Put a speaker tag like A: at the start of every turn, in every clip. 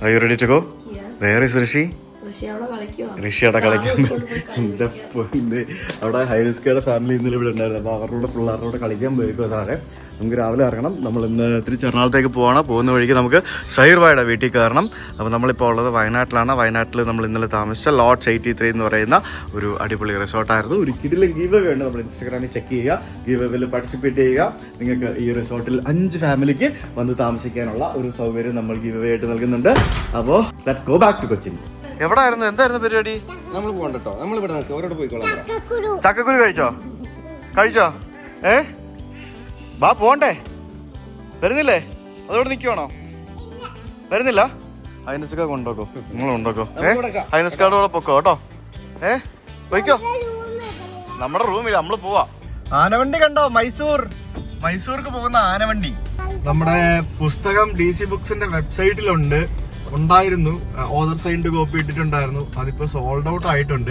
A: Are you ready to go?
B: Yes.
A: Where is Rishi?
B: ഋഷി
A: ഋഷി അവിടെ കളിക്കാൻ പൊന്ന് അവിടെ ഹൈറിസ്കയുടെ ഫാമിലി ഇന്നലെ ഇവിടെ ഉണ്ടായിരുന്നു അപ്പോൾ അവരുടെ പിള്ളേരുടെ കളിക്കാൻ പോയിക്കോ താഴെ നമുക്ക് രാവിലെ ഇറങ്ങണം. നമ്മൾ ഇന്ന് തിരിച്ച് എറണാകുളത്തേക്ക് പോകണം പോകുന്ന വഴിക്ക് നമുക്ക് ഷൈർവായുടെ വീട്ടിൽ കയറണം. അപ്പോൾ നമ്മളിപ്പോൾ ഉള്ളത് വയനാട്ടിലാണ്. വയനാട്ടിൽ നമ്മൾ ഇന്നലെ താമസിച്ച ലോഡ്സ് എയ്റ്റി ത്രീ എന്ന് പറയുന്ന ഒരു അടിപൊളി റിസോർട്ടായിരുന്നു ഒരു കിടിലെ ഗീവ് ഉണ്ട് നമ്മൾ ഇൻസ്റ്റാഗ്രാമിൽ ചെക്ക് ചെയ്യുക. ഗീവ് പാർട്ടിസിപ്പേറ്റ് ചെയ്യുക. നിങ്ങൾക്ക് ഈ റിസോർട്ടിൽ അഞ്ച് ഫാമിലിക്ക് വന്ന് താമസിക്കാനുള്ള ഒരു സൗകര്യം നമ്മൾ ഗീവ് ആയിട്ട് നൽകുന്നുണ്ട്. അപ്പോൾ let's go back to Cochin. എവിടായിരുന്നു? എന്തായിരുന്നു പരിപാടി?
C: നമ്മൾ പോകണ്ട കേട്ടോ നമ്മൾ ഇവിടെ പോയിക്കോളാം.
A: ചക്കക്കുരു കഴിച്ചോ? കഴിച്ചോ? ഏ? വാ പോണ്ടേ. വരുന്നില്ലേ? അതോട് നിൽക്കുവാണോ വരുന്നില്ല? ഹൈനസ്ക കൊണ്ടോക്കോ നിങ്ങൾ കൊണ്ടോക്കോ ഏ? കാർഡ് കൂടെ പൊക്കോ കേട്ടോ? ഏ? പോയിക്കോ. നമ്മുടെ റൂമിൽ. നമ്മൾ പോവാ. ആനവണ്ടി കണ്ടോ? മൈസൂർ. മൈസൂർക്ക് പോകുന്ന ആനവണ്ടി. നമ്മുടെ പുസ്തകം ഡി സി ബുക്സിന്റെ വെബ്സൈറ്റിലുണ്ട്. ഉണ്ടായിരുന്നു. ഓദർ സൈൻഡ് കോപ്പി ഇട്ടിട്ടുണ്ടായിരുന്നു. അതിപ്പോ സോൾഡ് ഔട്ട് ആയിട്ടുണ്ട്.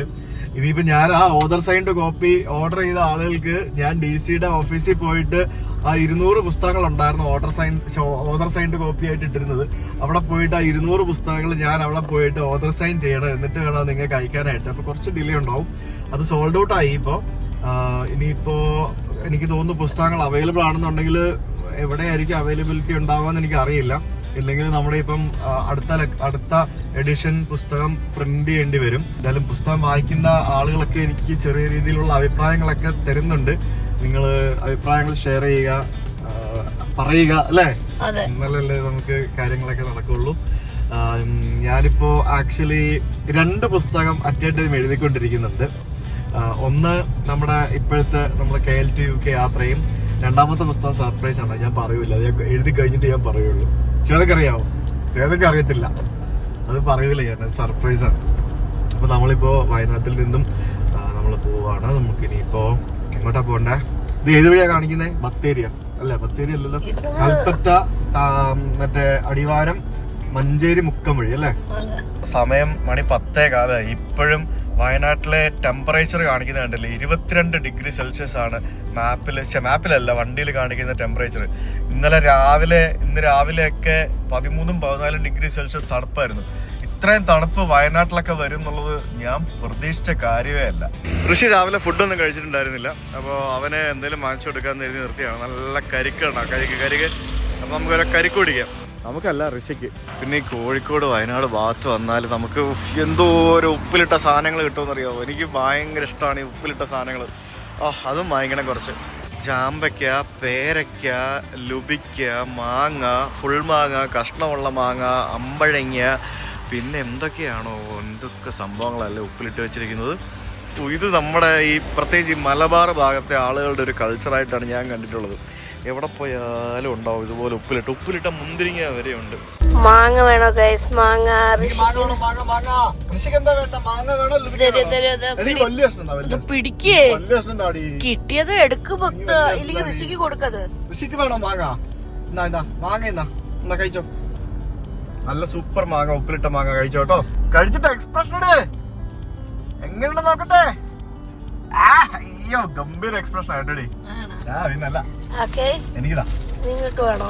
A: ഇനിയിപ്പോ ഞാൻ ആ ഓദർ സൈൻഡ് കോപ്പി ഓർഡർ ചെയ്ത ആളുകൾക്ക് ഞാൻ ഡി സിയുടെ ഓഫീസിൽ പോയിട്ട് ആ ഇരുന്നൂറ് പുസ്തകങ്ങൾ ഉണ്ടായിരുന്നു author sign author signed copy ആയിട്ട് ഇട്ടിരുന്നത്. അവിടെ പോയിട്ട് ആ ഇരുന്നൂറ് പുസ്തകങ്ങൾ ഞാൻ അവിടെ പോയിട്ട് ഓർഡർ സൈൻ ചെയ്യണം എന്നിട്ട് വേണം നിങ്ങൾക്ക് അയക്കാനായിട്ട്. അപ്പൊ കുറച്ച് ഡിലേ ഉണ്ടാവും. അത് സോൾഡ് ഔട്ട് ആയി ഇപ്പോ. ആഹ് ഇനിയിപ്പോ എനിക്ക് തോന്നുന്നു പുസ്തകങ്ങൾ അവൈലബിൾ ആണെന്നുണ്ടെങ്കിൽ എവിടെയായിരിക്കും അവൈലബിലിറ്റി ഉണ്ടാവുക എനിക്ക് അറിയില്ല. ഇല്ലെങ്കിൽ നമ്മുടെ ഇപ്പം അടുത്ത അടുത്ത എഡിഷൻ പുസ്തകം പ്രിന്റ് ചെയ്യേണ്ടി വരും. എന്തായാലും പുസ്തകം വായിക്കുന്ന ആളുകളൊക്കെ എനിക്ക് ചെറിയ രീതിയിലുള്ള അഭിപ്രായങ്ങളൊക്കെ തരുന്നുണ്ട്. നിങ്ങൾ അഭിപ്രായങ്ങൾ ഷെയർ ചെയ്യുക പറയുക അല്ലേ?
B: നല്ലല്ലേ
A: എന്നാലല്ലേ നമുക്ക് കാര്യങ്ങളൊക്കെ നടക്കുള്ളൂ. ഞാനിപ്പോൾ ഞാനിപ്പോ ആക്ച്വലി രണ്ട് പുസ്തകം അറ്റൻഡ് ടൈം എഴുതിക്കൊണ്ടിരിക്കുന്നുണ്ട്. ഒന്ന് നമ്മുടെ ഇപ്പോഴത്തെ നമ്മുടെ K L to U K യാത്രയും രണ്ടാമത്തെ പുസ്തകം സർപ്രൈസ് ആണ്. ഞാൻ പറയൂല. അത് ഞാൻ എഴുതി കഴിഞ്ഞിട്ട് ഞാൻ പറയുള്ളൂ. ചേതൊക്കെ അറിയാവോ ചേതൊക്കെ അറിയത്തില്ല. അത് പറയൂല ഞാൻ. സർപ്രൈസ് ആണ്. അപ്പൊ നമ്മളിപ്പോ വയനാട്ടിൽ നിന്നും നമ്മൾ പോവാണ്. നമുക്ക് ഇനിയിപ്പോ എങ്ങോട്ടാ പോണ്ടേ ഇത് ഏത് വഴിയാ കാണിക്കുന്നത് ബത്തേരിയ. അല്ല ബത്തേരി അല്ലല്ലോ. കൽപ്പറ്റ മറ്റേ അടിവാരം മഞ്ചേരി മുക്കം വഴി അല്ലേ? സമയം മണി പത്തേ കാലമായി ഇപ്പോഴും വയനാട്ടിലെ ടെമ്പറേച്ചർ കാണിക്കുന്നത് കണ്ടില്ലേ? ഇരുപത്തിരണ്ട് ഡിഗ്രി സെൽഷ്യസ് ആണ് മാപ്പിൽ മാപ്പിലല്ല വണ്ടിയിൽ കാണിക്കുന്ന ടെമ്പറേച്ചർ ഇന്നലെ രാവിലെ ഇന്ന് രാവിലെയൊക്കെ പതിമൂന്നും പതിനാലും ഡിഗ്രി സെൽഷ്യസ് തണുപ്പായിരുന്നു. ഇത്രയും തണുപ്പ് വയനാട്ടിലൊക്കെ വരും എന്നുള്ളത് ഞാൻ പ്രതീക്ഷിച്ച കാര്യമേ അല്ല. ഋഷി രാവിലെ ഫുഡൊന്നും കഴിച്ചിട്ടുണ്ടായിരുന്നില്ല. അപ്പോൾ അവനെ എന്തെങ്കിലും വാങ്ങിച്ചു കൊടുക്കാൻ എഴുതി നിർത്തിയാണ്. നല്ല കരിക്കണ കരിക്ക് കരിക്ക്. അപ്പോൾ നമുക്ക് ഒരു കരിക്ക് കുടിക്കാം. നമുക്കല്ല ഋഷിക്ക്. പിന്നെ ഈ കോഴിക്കോട് വയനാട് ഭാഗത്ത് വന്നാൽ നമുക്ക് എന്തോ ഒരു ഉപ്പിലിട്ട സാധനങ്ങൾ കിട്ടുമെന്നറിയാമോ എനിക്ക് ഭയങ്കര ഇഷ്ടമാണ് ഈ ഉപ്പിലിട്ട സാധനങ്ങൾ ആ അതും വാങ്ങിക്കണം കുറച്ച്. ജാമ്പയ്ക്ക പേരയ്ക്ക ലുബിക്ക മാങ്ങ ഫുൾ മാങ്ങ കഷ്ണമുള്ള മാങ്ങ അമ്പഴങ്ങ പിന്നെ എന്തൊക്കെയാണോ എന്തൊക്കെ സംഭവങ്ങളല്ലേ ഉപ്പിലിട്ട് വെച്ചിരിക്കുന്നത്? ഇത് നമ്മുടെ ഈ പ്രത്യേകിച്ച് ഈ മലബാർ ഭാഗത്തെ ആളുകളുടെ ഒരു കൾച്ചറായിട്ടാണ് ഞാൻ കണ്ടിട്ടുള്ളത്. എവിടെ പോയാലും ഉണ്ടാവും ഇതുപോലെ ഉപ്പിലിട്ട്. ഉപ്പിലിട്ട മുന്തിരിങ്ങ വരെ ഉണ്ട്
B: മാങ്ങ വേണോ ഗൈസ് മാങ്ങ. തരൂ, തരൂ, ഇത് പിടി- ഇത് പിടിക്കേ. കിട്ടിയത് എടുക്ക് ഭക്ത ഇല്ലെങ്കിൽ ഋഷിക്ക് കൊടുക്കത്
A: ഋഷിക്ക് വേണോ മാങ്ങ? എന്നാ എന്നാ മാങ്ങ എന്നാ. എന്നാ കഴിച്ചോ. നല്ല സൂപ്പർ മാങ്ങ ഉപ്പിലിട്ട മാങ്ങ കഴിച്ചോ കേട്ടോ കഴിച്ചിട്ട് എക്സ്പ്രഷൻ എങ്ങനെയുണ്ട് നോക്കട്ടെ? അയ്യോ ഗംഭീര എക്സ്പ്രഷൻ ആയിട്ടടി ആ പിന്നല്ല. എനിക്കിതാ.
B: നിങ്ങൾക്ക് വേണോ?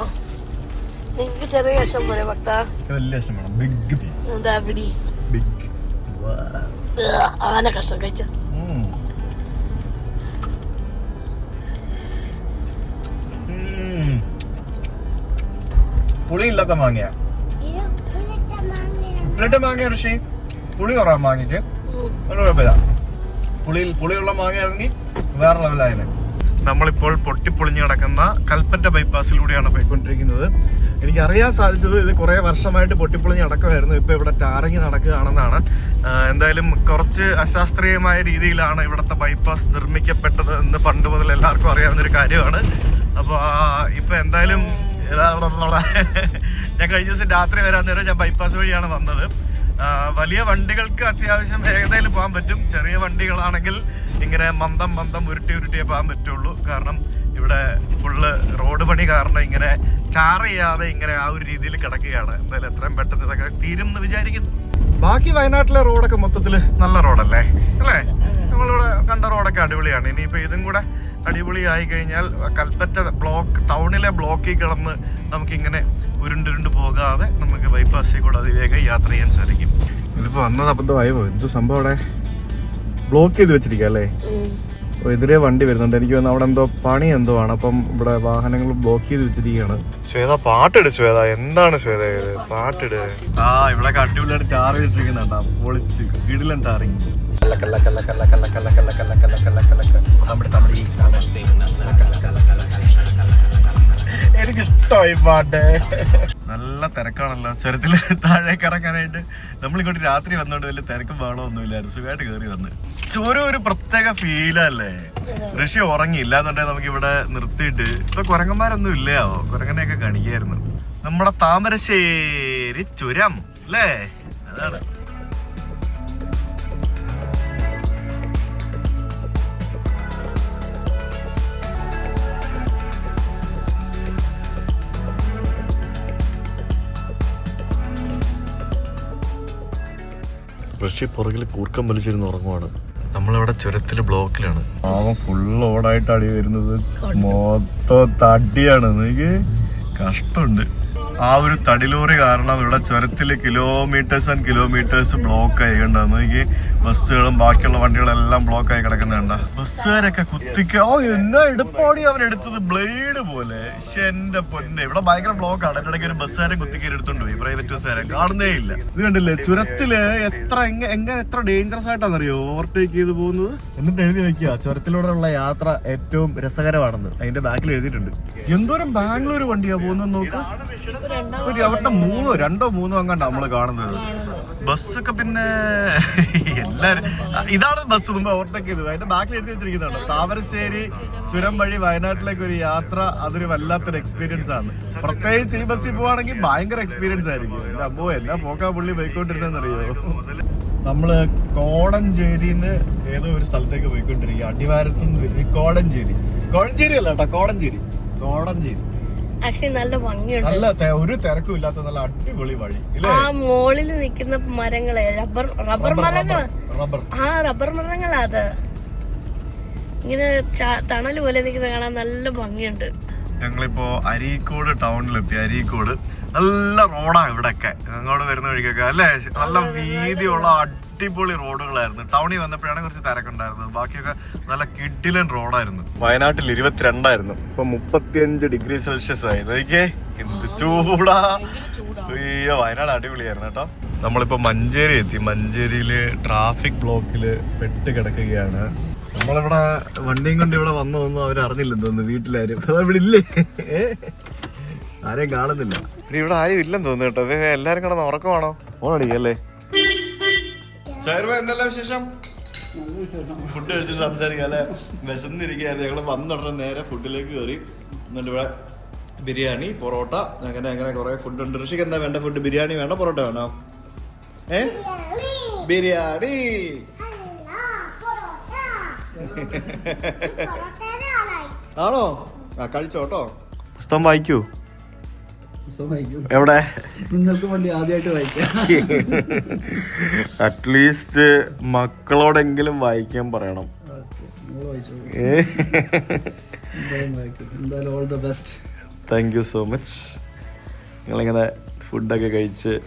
B: നിങ്ങൾക്ക് ചെറിയ കഷ്ണം പോലെ ഭക്ത.
A: വലിയ കഷ്ണം വേണം. ബിഗ് പീസ്
B: എന്താ പിടി?
A: ബിഗ്
B: ആന കഷ്ണം കഴിച്ച.
A: പുളിയില്ലാത്ത മാങ്ങയാ. ഉപ്പിലിട്ട മാങ്ങ ഋഷി? പുളി കുറവാ മാങ്ങയ്ക്ക്. ഒരു കുഴപ്പമില്ല. പുളിയിൽ പുളിയുള്ള മാങ്ങയാണെങ്കിൽ വേറെ ലെവലായത് നമ്മളിപ്പോൾ പൊട്ടിപ്പൊളിഞ്ഞു കിടക്കുന്ന കൽപ്പറ്റ ബൈപ്പാസിലൂടെയാണ് പോയിക്കൊണ്ടിരിക്കുന്നത്. എനിക്ക് അറിയാൻ സാധിച്ചത് ഇത് കുറേ വർഷമായിട്ട് പൊട്ടിപ്പൊളിഞ്ഞ് നടക്കുമായിരുന്നു ഇപ്പോൾ ഇവിടെ ടാറിങ് നടക്കുകയാണെന്നാണ്. എന്തായാലും കുറച്ച് അശാസ്ത്രീയമായ രീതിയിലാണ് ഇവിടുത്തെ ബൈപ്പാസ് നിർമ്മിക്കപ്പെട്ടത് എന്ന് പണ്ട് മുതൽ എല്ലാവർക്കും അറിയാവുന്ന ഒരു കാര്യമാണ്. അപ്പോൾ ഇപ്പോൾ എന്തായാലും ഞാൻ കഴിഞ്ഞ ദിവസം രാത്രി വരാൻ നേരം ഞാൻ ബൈപ്പാസ് വഴിയാണ് വന്നത്. വലിയ വണ്ടികൾക്ക് അത്യാവശ്യം വേഗതയിൽ പോകാൻ പറ്റും. ചെറിയ വണ്ടികളാണെങ്കിൽ ഇങ്ങനെ മന്ദം മന്ദം ഉരുട്ടി ഉരുട്ടിയേ പോകാൻ പറ്റുള്ളൂ. കാരണം ഇവിടെ ഫുള്ള് റോഡ് പണി കാരണം ഇങ്ങനെ ചാർ ചെയ്യാതെ ഇങ്ങനെ ആ ഒരു രീതിയിൽ കിടക്കുകയാണ്. എന്തായാലും എത്രയും പെട്ടെന്ന് ഇതൊക്കെ തീരും എന്ന് വിചാരിക്കുന്നു. ബാക്കി വയനാട്ടിലെ റോഡൊക്കെ മൊത്തത്തിൽ നല്ല റോഡല്ലേ അല്ലേ? നമ്മളിവിടെ കണ്ട റോഡൊക്കെ അടിപൊളിയാണ്. ഇനിയിപ്പോൾ ഇതും കൂടെ അടിപൊളി ആയി കഴിഞ്ഞാൽ കൽപ്പറ്റ ബ്ലോക്ക് ടൗണിലെ ബ്ലോക്കിൽ കിടന്ന് നമുക്കിങ്ങനെ ഉരുണ്ടുരുണ്ട് പോകാതെ നമുക്ക് ബൈപ്പാസിൽ കൂടെ അതിവേഗം യാത്ര ചെയ്യാൻ സാധിക്കും ഇതിപ്പോ വന്നത് അബദ്ധമായോ എന്ത് സംഭവം അവിടെ ബ്ലോക്ക് ചെയ്ത് വെച്ചിരിക്കുക അല്ലേ അപ്പോൾ എതിരെ വണ്ടി വരുന്നുണ്ട് എനിക്ക് തോന്നുന്നു അവിടെ എന്തോ പണി എന്തോ ആണ് അപ്പം ഇവിടെ വാഹനങ്ങൾ ബ്ലോക്ക് ചെയ്ത് വെച്ചിരിക്കുകയാണ് ശ്വേത പാട്ടിട് ശ്വേത എന്താണ് ശ്വേത ഇത് പാട്ടിട് ആ ഇവിടെ അടിപൊളിയായിട്ട് ടാർ ചെയ്തിട്ടിരിക്കുന്നുണ്ട് പൊളിച്ച് കിടിലൻ ടാറിങ് എനിക്കിഷ്ടമായി പാട്ട്. നല്ല തിരക്കാണല്ലോ. ചുരത്തിൽ താഴേക്ക് ഇറങ്ങാനായിട്ട് നമ്മളിങ്ങോട്ട് രാത്രി വന്നോണ്ട് വലിയ തിരക്കും ബഹളം ഒന്നുമില്ലായിരുന്നു സുഖമായിട്ട് കയറി വന്ന്. ചുരം ഒരു പ്രത്യേക ഫീലല്ലേ ഋഷി ഉറങ്ങിയില്ല എന്നുണ്ടെങ്കിൽ നമുക്ക് ഇവിടെ നിർത്തിയിട്ട്. ഇപ്പൊ കുരങ്ങന്മാരൊന്നും ഇല്ലയാവോ? കുരങ്ങനെയൊക്കെ കാണിക്കായിരുന്നു. നമ്മുടെ താമരശ്ശേരി ചുരം അല്ലേ? അതാണ്. ഋഷി പുറകിൽ കൂർക്കം വലിച്ചിരുന്ന് ഉറങ്ങുവാണ്. നമ്മളിവിടെ ചുരത്തിൽ ബ്ലോക്കിലാണ്. ആവൻ ഫുൾ ഓടായിട്ട് അടി വരുന്നത്. മൊത്തം തടിയാണ്. എനിക്ക് കഷ്ടമുണ്ട്. ആ ഒരു തടിലോറി കാരണം ഇവിടെ ചുരത്തിൽ കിലോമീറ്റേഴ്സ് ആൻഡ് കിലോമീറ്റേഴ്സ് ബ്ലോക്ക് ആയിക്കൊണ്ടാന്ന് എനിക്ക് ബസ്സുകളും ബാക്കിയുള്ള വണ്ടികളെല്ലാം ബ്ലോക്ക് ആയി കിടക്കുന്നുണ്ട ബസ്സുകാരൊക്കെ കുത്തിക്ക എന്നാ എടുപ്പാടി അവൻ എടുത്തത്? ബ്ലേഡ് പോലെ. എന്റെ പൊന്നെ. ഇവിടെ ഭയങ്കര ബ്ലോക്ക് ആണ് ഇടയ്ക്ക് ഒരു ബസ്സുകാരെ കുത്തിക്കേറി എടുത്തോണ്ട്. പോയി പ്രൈവറ്റ് ബസ്സുകാരെ കാണുന്നേ ഇല്ല. ഇത് കണ്ടില്ലേ? ചുരത്തിൽ എത്ര എങ്ങനെ എത്ര ഡേഞ്ചറസ് ആയിട്ടാണെന്നറിയോ? ഓവർടേക്ക് ചെയ്ത് പോകുന്നത്? എന്നിട്ട് എഴുതി വെക്കുക ചുരത്തിലൂടെയുള്ള യാത്ര ഏറ്റവും രസകരമാണെന്ന്. അതിന്റെ ബാക്കിൽ എഴുതിയിട്ടുണ്ട്. എന്തോരം ബാംഗ്ലൂർ വണ്ടിയാ പോകുന്നത് നോക്കാം. അവരുടെ മൂന്നോ രണ്ടോ മൂന്നോ അങ്ങാണ്ടാ നമ്മൾ കാണുന്നത്. ബസ്സൊക്കെ പിന്നെ എല്ലാരും ഇതാണ് ബസ് മുമ്പ് ഓവർടേക്ക് ചെയ്തത്. അതിന്റെ ബാക്കിൽ എഴുതി വെച്ചിരിക്കുന്നതാണ്. താമരശ്ശേരി ചുരം വഴി വയനാട്ടിലേക്ക് ഒരു യാത്ര അതൊരു വല്ലാത്തൊരു എക്സ്പീരിയൻസ് ആണ്. പ്രത്യേകിച്ച് ഈ ബസ്സിൽ പോവാണെങ്കിൽ ഭയങ്കര എക്സ്പീരിയൻസ് ആയിരിക്കും. എന്റെ അമ്മോ എന്നാ പോക്കാ പുള്ളി പോയിക്കൊണ്ടിരുന്നറിയോ നമ്മൾ കോടഞ്ചേരിന്ന് ഏതോ ഒരു സ്ഥലത്തേക്ക് പോയിക്കൊണ്ടിരിക്കുക. അടിവാരത്തുനിന്ന് കോടഞ്ചേരി. കോഴഞ്ചേരി അല്ല കേട്ടോ കോടഞ്ചേരി. കോടഞ്ചേരി.
B: ആക്ച്വലി നല്ല ഭംഗിയുണ്ട്.
A: നല്ല ഒരു തിരക്കും ഇല്ലാത്ത നല്ല അടിപൊളി വഴി
B: ആ മോളിൽ നിൽക്കുന്ന മരങ്ങളെ റബ്ബർ റബ്ബർ മരങ്ങൾ. ആ റബ്ബർ മരങ്ങളാ അത്. ഇങ്ങനെ തണൽ പോലെ നിൽക്കുന്ന കാണാൻ നല്ല ഭംഗിയുണ്ട്.
A: ഞങ്ങളിപ്പോ അരീക്കോട് ടൗണിലെത്തി അരീക്കോട്. നല്ല റോഡാ ഇവിടെയൊക്കെ അങ്ങോട്ട് വരുന്ന വഴിക്കൊക്കെ അല്ലേ? നല്ല വീതിയുള്ള അടിപൊളി റോഡുകളായിരുന്നു. ടൗണിൽ വന്നപ്പോഴാണ് കുറച്ച് തിരക്കുണ്ടായിരുന്നത് ബാക്കിയൊക്കെ നല്ല കിഡിലൻ റോഡായിരുന്നു. വയനാട്ടിൽ ഇരുപത്തിരണ്ടായിരുന്നു. ഇപ്പൊ മുപ്പത്തിയഞ്ച് ഡിഗ്രി സെൽഷ്യസ് ആയി. നോക്കിയേ എന്ത് ചൂടാ. അയ്യോ വയനാട് അടിപൊളിയായിരുന്നു കേട്ടോ. നമ്മളിപ്പോ മഞ്ചേരി എത്തി. മഞ്ചേരിയിൽ ട്രാഫിക് ബ്ലോക്കിൽ പെട്ട് കിടക്കുകയാണ്. നമ്മളിവിടെ വണ്ടിയും കൊണ്ട് ഇവിടെ വന്നു വന്നു അവർ അറിഞ്ഞില്ലെന്ന് തോന്നുന്നു വീട്ടിലാരും. അതാ ഇവിടെ ഇല്ലേ? ആരെയും കാണുന്നില്ല. പിന്നെ ഇവിടെ ആരും ഇല്ലെന്ന് തോന്നുന്നു കേട്ടോ. അതെ എല്ലാരും കിടന്ന് ഉറക്കമാണോ? ഓണടിക്കല്ലേ എന്തെല്ലാം വിശേഷം? ഫുഡ് കഴിച്ചിട്ട് സംസാരിക്കാം അല്ലെ? വിശന്നിരിക്കുകയായിരുന്നു. ഞങ്ങൾ വന്നുടനെ നേരെ ഫുഡിലേക്ക് കയറി. എന്നിട്ട് ഇവിടെ ബിരിയാണി പൊറോട്ട അങ്ങനെ അങ്ങനെ കുറെ ഫുഡ് ഉണ്ട് ഋഷിക്ക് എന്താ വേണ്ട? ഫുഡ് ബിരിയാണി വേണോ പൊറോട്ട വേണോ? ഏ? ബിരിയാണി. ആണോ? ആ കഴിച്ചോട്ടോ പുസ്തകം വായിക്കൂ. എവിടെ?
D: നിങ്ങൾക്ക് വേണ്ടി ആദ്യമായിട്ട് വായിക്കാം.
A: അറ്റ്ലീസ്റ്റ് മക്കളോടെങ്കിലും വായിക്കാൻ പറയണം.
D: All the best
A: thank you so much ഞങ്ങളിങ്ങനെ ഫുഡൊക്കെ കഴിച്ച്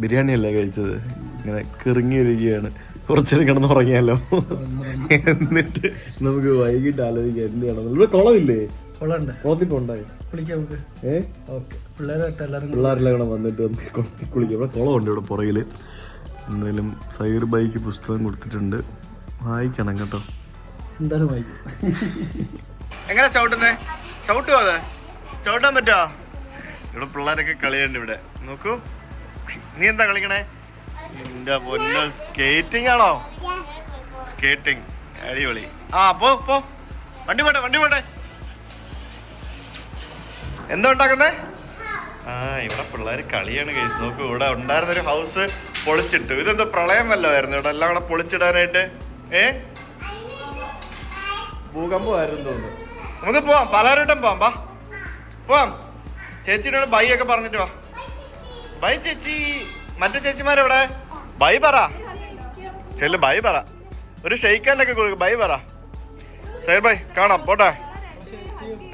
A: ബിരിയാണി അല്ലേ കഴിച്ചത്? ഇങ്ങനെ കിറങ്ങിയിരിക്കുകയാണ്. കുറച്ചേരം കിടന്ന് ഉറങ്ങിയാലോ? എന്നിട്ട് നമുക്ക് വൈകിട്ട് ആലോചിക്കാം എന്ത് ചെയ്യണം ഇവിടെ കുളമില്ലേ?
D: കുളമുണ്ട്.
A: കുളത്തിപ്പോ ഉണ്ടായി
D: കുളിക്കാം നമുക്ക്.
A: ഏ?
D: ഓക്കെ.
A: പിള്ളേരെല്ലാം വന്നിട്ട് വന്ന് കുളത്തിൽ കുളിക്കാം. ഇവിടെ കുളമുണ്ട് ഇവിടെ പുറകിൽ. എന്തായാലും സൈർ ബൈക്ക് പുസ്തകം കൊടുത്തിട്ടുണ്ട്. വായിക്കണം കേട്ടോ.
D: എന്തായാലും വായിക്കും.
A: എങ്ങനെ ചവിട്ടുന്നേ? ചവിട്ടുമോ അതെ? ചവിട്ടാൻ പറ്റുമോ ഇവിടെ പിള്ളേരൊക്കെ കളിയുണ്ട് ഇവിടെ. നോക്കൂ. നീ എന്താ കളിക്കണേ? എന്റെ പൊന്ന സ്കേറ്റിംഗ് ആണോ? സ്കേറ്റിംഗ് അടിപൊളി. ആ പോ പോ. വണ്ടി പോട്ടെ വണ്ടി പോട്ടെ. എന്താ ഉണ്ടാക്കുന്നേ? ആ ഇവിടെ പിള്ളേർ കളിയാണ് കേസ് നോക്ക് ഇവിടെ ഉണ്ടായിരുന്ന ഒരു ഹൗസ് പൊളിച്ചിട്ടു. ഇതെന്താ പ്രളയം വല്ലതായിരുന്നു ഇവിടെ എല്ലാം കൂടെ പൊളിച്ചിടാനായിട്ട്? ഏ? ഭൂകമ്പമായിരുന്നു തോന്നുന്നു. നമുക്ക് പോവാം. പലരോട്ടും പോവാം. വാ. പോവാം. ചേച്ചിനോട് ബൈ ഒക്കെ പറഞ്ഞിട്ട് വാ. ബൈ ചേച്ചി. മറ്റേ ചേച്ചിമാരെവിടെ? ബൈ പറ. ചെല്ലു ബൈ പറ. ഒരു ഷെയ്ക്കാനൊക്കെ കൊടുക്കും. ബൈ പറ. സൈ ബൈ കാണാം. പോട്ടെ.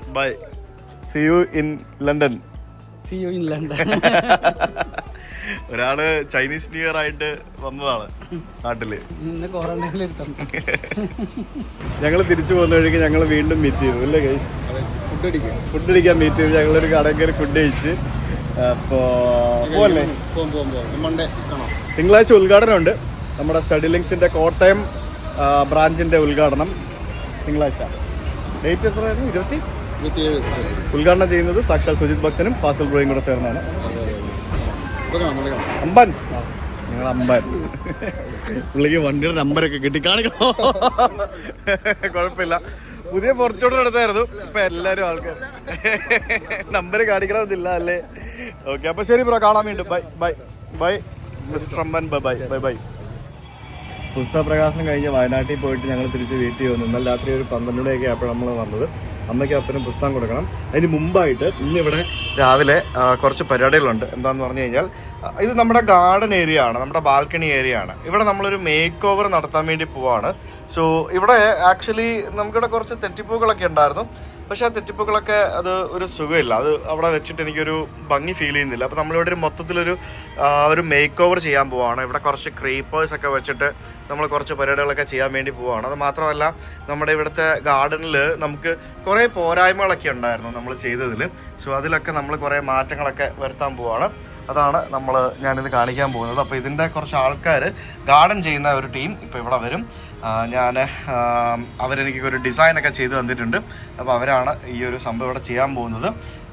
A: Bye see you in London
D: In London.
A: ഒരാൾ ചൈനീസ് ന്യൂ ഇയർ ആയിട്ട് വന്നതാണ് നാട്ടിൽ.
D: ഇന്ന് ക്വാറന്റൈനിൽ
A: ഞങ്ങൾ തിരിച്ചു പോകുന്ന വഴിക്ക് ഞങ്ങൾ വീണ്ടും മീറ്റ് ചെയ്തു അല്ലേ ഗൈസ് ഫുഡ് അടിക്കാൻ മീറ്റ് ചെയ്തു. ഞങ്ങളൊരു കടയിൽ കയറി ഫുഡ് കഴിച്ച് അപ്പോ പോവല്ലേ? തിങ്കളാഴ്ച ഉദ്ഘാടനമുണ്ട് നമ്മുടെ സ്റ്റഡി ലിങ്സിന്റെ കോട്ടയം ബ്രാഞ്ചിന്റെ ഉദ്ഘാടനം തിങ്കളാഴ്ച. ഡേറ്റ് എത്രയായിരുന്നു ഇരുപത്തി ഉദ്ഘാടനം ചെയ്യുന്നത് സാക്ഷാൽ സുജിത് ഭക്തനും ഫാസൽ ബ്രോയും കൂടെ ചേർന്നാണ്. അമ്പൻ. ഞങ്ങൾ അമ്പൻ. പുള്ളിക്ക് വണ്ടിയുടെ നമ്പരൊക്കെ കിട്ടി. കാണിക്കണോ? കുഴപ്പമില്ല. പുതിയ ഫോർച്യൂണർ എടുത്തായിരുന്നു. ഇപ്പൊ എല്ലാരും ആൾക്കാർ നമ്പർ കാണിക്കണമെന്നില്ല അല്ലേ? ഓക്കെ അപ്പൊ ശരി ബ്രോ കാണാൻ വീണ്ടും. Bye bye bye mister Amban bye bye bye bye പുസ്തക പ്രകാശനം കഴിഞ്ഞ് വയനാട്ടിൽ പോയിട്ട് ഞങ്ങൾ തിരിച്ച് വീട്ടിൽ വന്നു. ഇന്നലെ രാത്രി ഒരു പന്ത്രണ്ട് മണിയൊക്കെ ആയപ്പോൾ നമ്മൾ വന്നത്. അമ്മയ്ക്ക് അപ്പനും പുസ്തകം കൊടുക്കണം. അതിന് മുമ്പായിട്ട് ഇന്നിവിടെ രാവിലെ കുറച്ച് പരിപാടികളുണ്ട്. എന്താന്ന് പറഞ്ഞു കഴിഞ്ഞാൽ ഇത് നമ്മുടെ ഗാർഡൻ ഏരിയ ആണ് നമ്മുടെ ബാൽക്കണി ഏരിയ ആണ്. ഇവിടെ നമ്മളൊരു മേക്ക് ഓവർ നടത്താൻ വേണ്ടി പോവാണ്. സോ ഇവിടെ ആക്ച്വലി നമുക്കിവിടെ കുറച്ച് തെറ്റിപ്പൂക്കളൊക്കെ ഉണ്ടായിരുന്നു. പക്ഷെ ആ തെറ്റിപ്പുകളൊക്കെ അത് ഒരു സുഖമില്ല. അത് അവിടെ വെച്ചിട്ട് എനിക്കൊരു ഭംഗി ഫീൽ ചെയ്യുന്നില്ല. അപ്പോൾ നമ്മളിവിടെ ഒരു മൊത്തത്തിലൊരു ഒരു മേക്ക് ഓവർ ചെയ്യാൻ പോവാണ്. ഇവിടെ കുറച്ച് ക്രീപ്പേഴ്സ് ഒക്കെ വെച്ചിട്ട് നമ്മൾ കുറച്ച് പരിപാടികളൊക്കെ ചെയ്യാൻ വേണ്ടി പോവാണ്. അത് മാത്രമല്ല നമ്മുടെ ഇവിടുത്തെ ഗാർഡനിൽ നമുക്ക് കുറേ പോരായ്മകളൊക്കെ ഉണ്ടായിരുന്നു നമ്മൾ ചെയ്തതിൽ സോ അതിലൊക്കെ നമ്മൾ കുറേ മാറ്റങ്ങളൊക്കെ വരുത്താൻ പോവാണ്. അതാണ് നമ്മൾ ഞാനിത് കാണിക്കാൻ പോകുന്നത്. അപ്പോൾ ഇതിന്റെ കുറച്ച് ആൾക്കാർ ഗാർഡൻ ചെയ്യുന്ന ഒരു ടീം ഇപ്പോൾ ഇവിടെ വരും. ഞാൻ അവരെനിക്ക് ഒരു ഡിസൈനൊക്കെ ചെയ്ത് തന്നിട്ടുണ്ട്. അപ്പോൾ അവരാണ് ഈ ഒരു സംഭവം ഇവിടെ ചെയ്യാൻ പോകുന്നത്.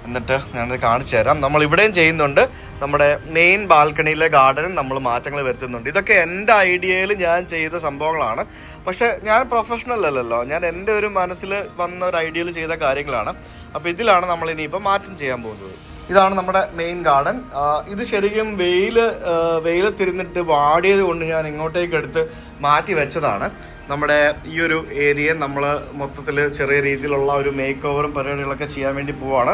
A: എന്നിട്ട് ഞാനത് കാണിച്ചു തരാം. നമ്മൾ ഇവിടെയും ചെയ്യുന്നുണ്ട്. നമ്മുടെ മെയിൻ ബാൽക്കണിയിലെ ഗാർഡനും നമ്മൾ മാറ്റങ്ങൾ വരുത്തുന്നുണ്ട്. ഇതൊക്കെ എന്റെ ഐഡിയയിൽ ഞാൻ ചെയ്ത സംഭവങ്ങളാണ്. പക്ഷേ ഞാൻ പ്രൊഫഷണൽ അല്ലല്ലോ. ഞാൻ എന്റെ ഒരു മനസ്സിൽ വന്ന ഒരു ഐഡിയയിൽ ചെയ്ത കാര്യങ്ങളാണ്. അപ്പോൾ ഇതിലാണ് നമ്മൾ ഇനിയിപ്പോൾ മാറ്റം ചെയ്യാൻ പോകുന്നത്. ഇതാണ് നമ്മുടെ മെയിൻ ഗാർഡൻ ഇത് ശരിക്കും വെയിൽ വെയിലത്തിരുന്നിട്ട് വാടിയത് കൊണ്ട് ഞാൻ ഇങ്ങോട്ടേക്ക് എടുത്ത് മാറ്റി വെച്ചതാണ്. നമ്മുടെ ഈ ഒരു ഏരിയ നമ്മൾ മൊത്തത്തിൽ ചെറിയ രീതിയിലുള്ള ഒരു മേക്ക് ഓവറും പരിപാടികളൊക്കെ ചെയ്യാൻ വേണ്ടി പോവാണ്.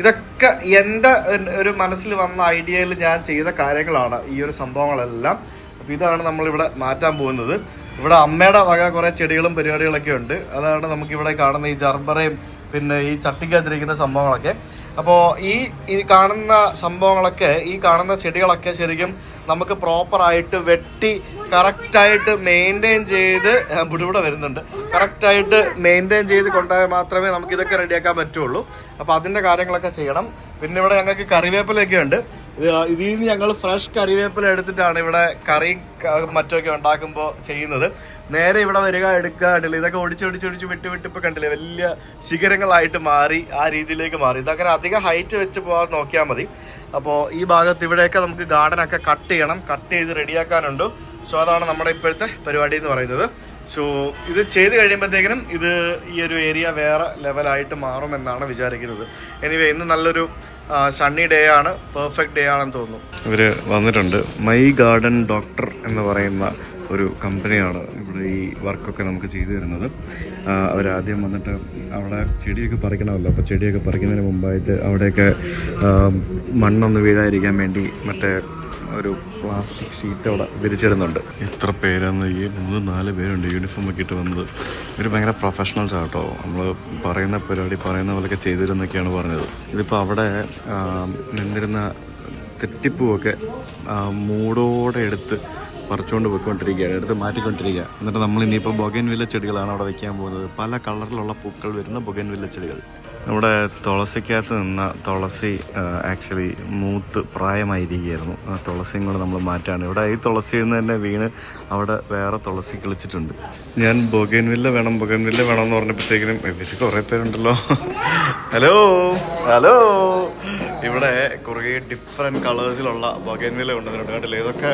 A: ഇതൊക്കെ എന്റെ ഒരു മനസ്സിൽ വന്ന ഐഡിയയിൽ ഞാൻ ചെയ്ത കാര്യങ്ങളാണ് ഈ ഒരു സംഭവങ്ങളെല്ലാം. അപ്പോൾ ഇതാണ് നമ്മളിവിടെ മാറ്റാൻ പോകുന്നത്. ഇവിടെ അമ്മയുടെ വക കുറേ ചെടികളും പരിപാടികളൊക്കെ ഉണ്ട്. അതാണ് നമുക്കിവിടെ കാണുന്ന ഈ ജർബറയും പിന്നെ ഈ ചട്ടിക്കകത്തിരിക്കുന്ന സംഭവങ്ങളൊക്കെ. അപ്പോൾ ഈ ഈ കാണുന്ന സംഭവങ്ങളൊക്കെ ഈ കാണുന്ന ചെടികളൊക്കെ ശരിക്കും നമുക്ക് പ്രോപ്പറായിട്ട് വെട്ടി കറക്റ്റായിട്ട് മെയിന്റെയിൻ ചെയ്ത് ഇവിടെ വരുന്നുണ്ട്. കറക്റ്റായിട്ട് മെയിന്റെയിൻ ചെയ്ത് കൊണ്ടുപോയാൽ മാത്രമേ നമുക്ക് ഇതൊക്കെ റെഡിയാക്കാൻ പറ്റുള്ളൂ. അപ്പോൾ അതിന്റെ കാര്യങ്ങളൊക്കെ ചെയ്യണം. പിന്നെ ഇവിടെ ഞങ്ങൾക്ക് കറിവേപ്പിലൊക്കെ ഉണ്ട്. ഇത് ഇതിൽ നിന്ന് ഞങ്ങൾ ഫ്രഷ് കറിവേപ്പില എടുത്തിട്ടാണ് ഇവിടെ കറിയും മറ്റൊക്കെ ഉണ്ടാക്കുമ്പോൾ ചെയ്യുന്നത്. നേരെ ഇവിടെ വരിക എടുക്കുക കണ്ടില്ല? ഇതൊക്കെ ഒടിച്ച് ഒടിച്ച് ഒടിച്ച് വിട്ട് വിട്ട് ഇപ്പോൾ കണ്ടില്ലേ? വലിയ ശിഖരങ്ങളായിട്ട് മാറി ആ രീതിയിലേക്ക് മാറി. ഇതങ്ങനെ അധികം ഹൈറ്റ് വെച്ച് പോകാൻ നോക്കിയാൽ മതി. അപ്പോൾ ഈ ഭാഗത്ത് ഇവിടെയൊക്കെ നമുക്ക് ഗാർഡനൊക്കെ കട്ട് ചെയ്യണം. കട്ട് ചെയ്ത് റെഡിയാക്കാനുണ്ട് സോ അതാണ് നമ്മുടെ ഇപ്പോഴത്തെ പരിപാടി എന്ന് പറയുന്നത്. സോ ഇത് ചെയ്ത് കഴിയുമ്പോഴത്തേക്കിനും ഇത് ഈ ഒരു ഏരിയ വേറെ ലെവലായിട്ട് മാറുമെന്നാണ് വിചാരിക്കുന്നത്. എനിവേ ഇന്ന് നല്ലൊരു സണ്ണി ഡേ ആണ്. പെർഫെക്റ്റ് ഡേ ആണെന്ന് തോന്നുന്നു. ഇവർ വന്നിട്ടുണ്ട്. മൈ ഗാർഡൻ ഡോക്ടർ എന്ന് പറയുന്ന ഒരു കമ്പനിയാണ് ഇവിടെ ഈ വർക്കൊക്കെ നമുക്ക് ചെയ്തു തരുന്നത്. അവരാദ്യം വന്നിട്ട് അവിടെ ചെടിയൊക്കെ പറിക്കണമല്ലോ. അപ്പോൾ ചെടിയൊക്കെ പറിക്കുന്നതിന് മുമ്പായിട്ട് അവിടെയൊക്കെ മണ്ണൊന്ന് വീഴാതിരിക്കാൻ വേണ്ടി മറ്റേ ഒരു പ്ലാസ്റ്റിക് ഷീറ്റ് അവിടെ വിരിച്ചിടുന്നുണ്ട്. എത്ര പേരാന്ന് ഈ മൂന്ന് നാല് പേരുണ്ട് യൂണിഫോം ഒക്കെ ഇട്ട് വന്നത്. ഇവർ ഭയങ്കര പ്രൊഫഷണൽസ് ആട്ടോ നമ്മൾ പറയുന്ന പരിപാടി പറയുന്ന പോലെയൊക്കെ ചെയ്തിരുന്നൊക്കെയാണ് പറഞ്ഞത്. ഇതിപ്പോൾ അവിടെ നിന്നിരുന്ന തെറ്റിപ്പൂവൊക്കെ മൂടോടെ എടുത്ത് പറിച്ചുകൊണ്ട് പോയിക്കൊണ്ടിരിക്കുകയാണ് എടുത്ത് മാറ്റിക്കൊണ്ടിരിക്കുക. എന്നിട്ട് നമ്മൾ ഇനിയിപ്പോൾ ബൊഗൻവില്ല ചെടികളാണ് അവിടെ വയ്ക്കാൻ പോകുന്നത്. പല കളറിലുള്ള പൂക്കൾ വരുന്ന ബൊഗൻവില്ല ചെടികൾ. നമ്മുടെ തുളസിക്കകത്ത് നിന്ന തുളസി ആക്ച്വലി മൂത്ത് പ്രായമായിരിക്കുകയായിരുന്നു. ആ തുളസിയും കൂടെ നമ്മൾ മാറ്റാണ്. ഇവിടെ ഈ തുളസിയിൽ നിന്ന് തന്നെ വീണ് അവിടെ വേറെ തുളസി കിളിച്ചിട്ടുണ്ട്. ഞാൻ ബൊഗൻവില്ല വേണം ബൊഗൻവില്ല വേണം എന്ന് പറഞ്ഞപ്പോഴത്തേക്കിനും കുറേ പേരുണ്ടല്ലോ. ഹലോ ഹലോ ഇവിടെ കുറേ ഡിഫറെന്റ് കളേഴ്സിലുള്ള ബൊഗൻവില കൊണ്ടുവന്നിട്ടുണ്ട് കേട്ടില്ല ഇതൊക്കെ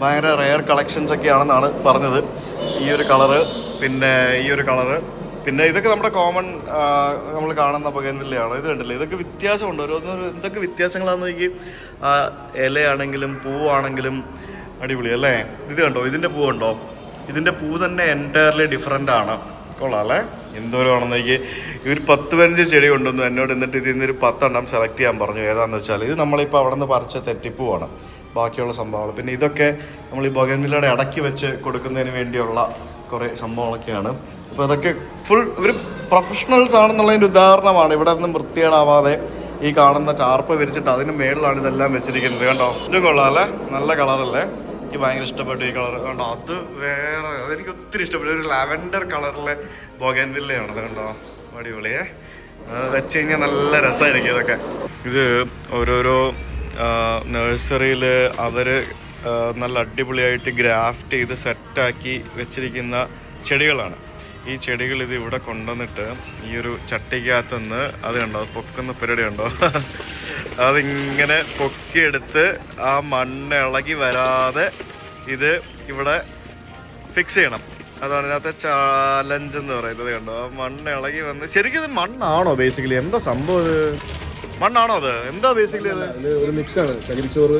A: ഭയങ്കര റെയർ കളക്ഷൻസ് ഒക്കെ ആണെന്നാണ് പറഞ്ഞത്. ഈ ഒരു കളറ് പിന്നെ ഈ ഒരു കളറ് പിന്നെ ഇതൊക്കെ നമ്മുടെ കോമൺ നമ്മൾ കാണുന്ന ബൊഗൻവില്ലയാണ് ഇത് കണ്ടില്ലേ? ഇതൊക്കെ വ്യത്യാസമുണ്ട്. ഓരോന്നും എന്തൊക്കെ വ്യത്യാസങ്ങളാണെന്ന് നോക്കി. ആ, ഇലയാണെങ്കിലും പൂവാണെങ്കിലും അടിപൊളി അല്ലേ? ഇത് കണ്ടോ? ഇതിന്റെ പൂവുണ്ടോ? ഇതിന്റെ പൂ തന്നെ എന്റയർലി ഡിഫറെന്റ് ആണ്. കൊള്ളാം അല്ലേ? എന്തോരമാണെന്ന് എനിക്ക് ഒരു പത്ത് പതിനഞ്ച് ചെടി കൊണ്ടുവന്നു എന്നോട് എന്നിട്ട് ഇതിൽ നിന്നൊരു പത്തെണ്ണം സെലക്ട് ചെയ്യാൻ പറഞ്ഞു. ഏതാണെന്ന് വെച്ചാൽ ഇത് നമ്മളിപ്പോൾ അവിടെ നിന്ന് പറിച്ച തെറ്റിപ്പൂവാണ് ബാക്കിയുള്ള സംഭവങ്ങൾ. പിന്നെ ഇതൊക്കെ നമ്മൾ ഈ ബൊഗൻവില്ലയുടെ ഇടയ്ക്ക് വെച്ച് കൊടുക്കുന്നതിന് വേണ്ടിയുള്ള കുറേ സംഭവങ്ങളൊക്കെയാണ്. അപ്പോൾ ഇതൊക്കെ ഫുൾ ഒരു പ്രൊഫഷണൽസ് ആണെന്നുള്ളതിന്റെ ഉദാഹരണമാണ്. ഇവിടെ നിന്നും വൃത്തികേടാവാതെ ഈ കാണുന്ന ചാർപ്പ് വിരിച്ചിട്ട് അതിന് മേളിലാണ് ഇതെല്ലാം വെച്ചിരിക്കുന്നത്. കേട്ടോ ഇതും കൊള്ളാം അല്ലേ? നല്ല കളറല്ലേ എനിക്ക് ഭയങ്കര ഇഷ്ടപ്പെട്ടു ഈ കളർ കണ്ടോ? അത് വേറെ അതെനിക്ക് ഒത്തിരി ഇഷ്ടപ്പെട്ടു. ഒരു ലാവൻഡർ കളറിലെ ബോഗൻവില്ലയാണ് അത് കണ്ടോ? അടിപൊളിയേ വെച്ച് കഴിഞ്ഞാൽ നല്ല രസമായിരിക്കും ഇതൊക്കെ. ഇത് ഓരോരോ നഴ്സറിയിൽ അവർ നല്ല അടിപൊളിയായിട്ട് ഗ്രാഫ്റ്റ് ചെയ്ത് സെറ്റാക്കി വെച്ചിരിക്കുന്ന ചെടികളാണ്. ഈ ചെടികൾ ഇത് ഇവിടെ കൊണ്ടുവന്നിട്ട് ഈ ഒരു ചട്ടിക്കകത്തുനിന്ന് അത് കണ്ടോ? അത് പൊക്കുന്ന പരിപാടി ഉണ്ടോ അതിങ്ങനെ പൊക്കിയെടുത്ത് ആ മണ്ണ് ഇളകി വരാതെ ഇത് ഇവിടെ ഫിക്സ് ചെയ്യണം. അതാണ് ഇതിനകത്തെ ചാലഞ്ച് എന്ന് പറയുന്നത് കണ്ടോ? ആ മണ്ണ് ഇളകി വന്ന് ശരിക്കും ഇത് മണ്ണാണോ ബേസിക്കലി എന്താ സംഭവം ഇത്? മണ്ണാണോ അത്? എന്താ ബേസിക്കലി അത്
E: ഒരു മിക്സാണ് ചകിരിച്ചോറ്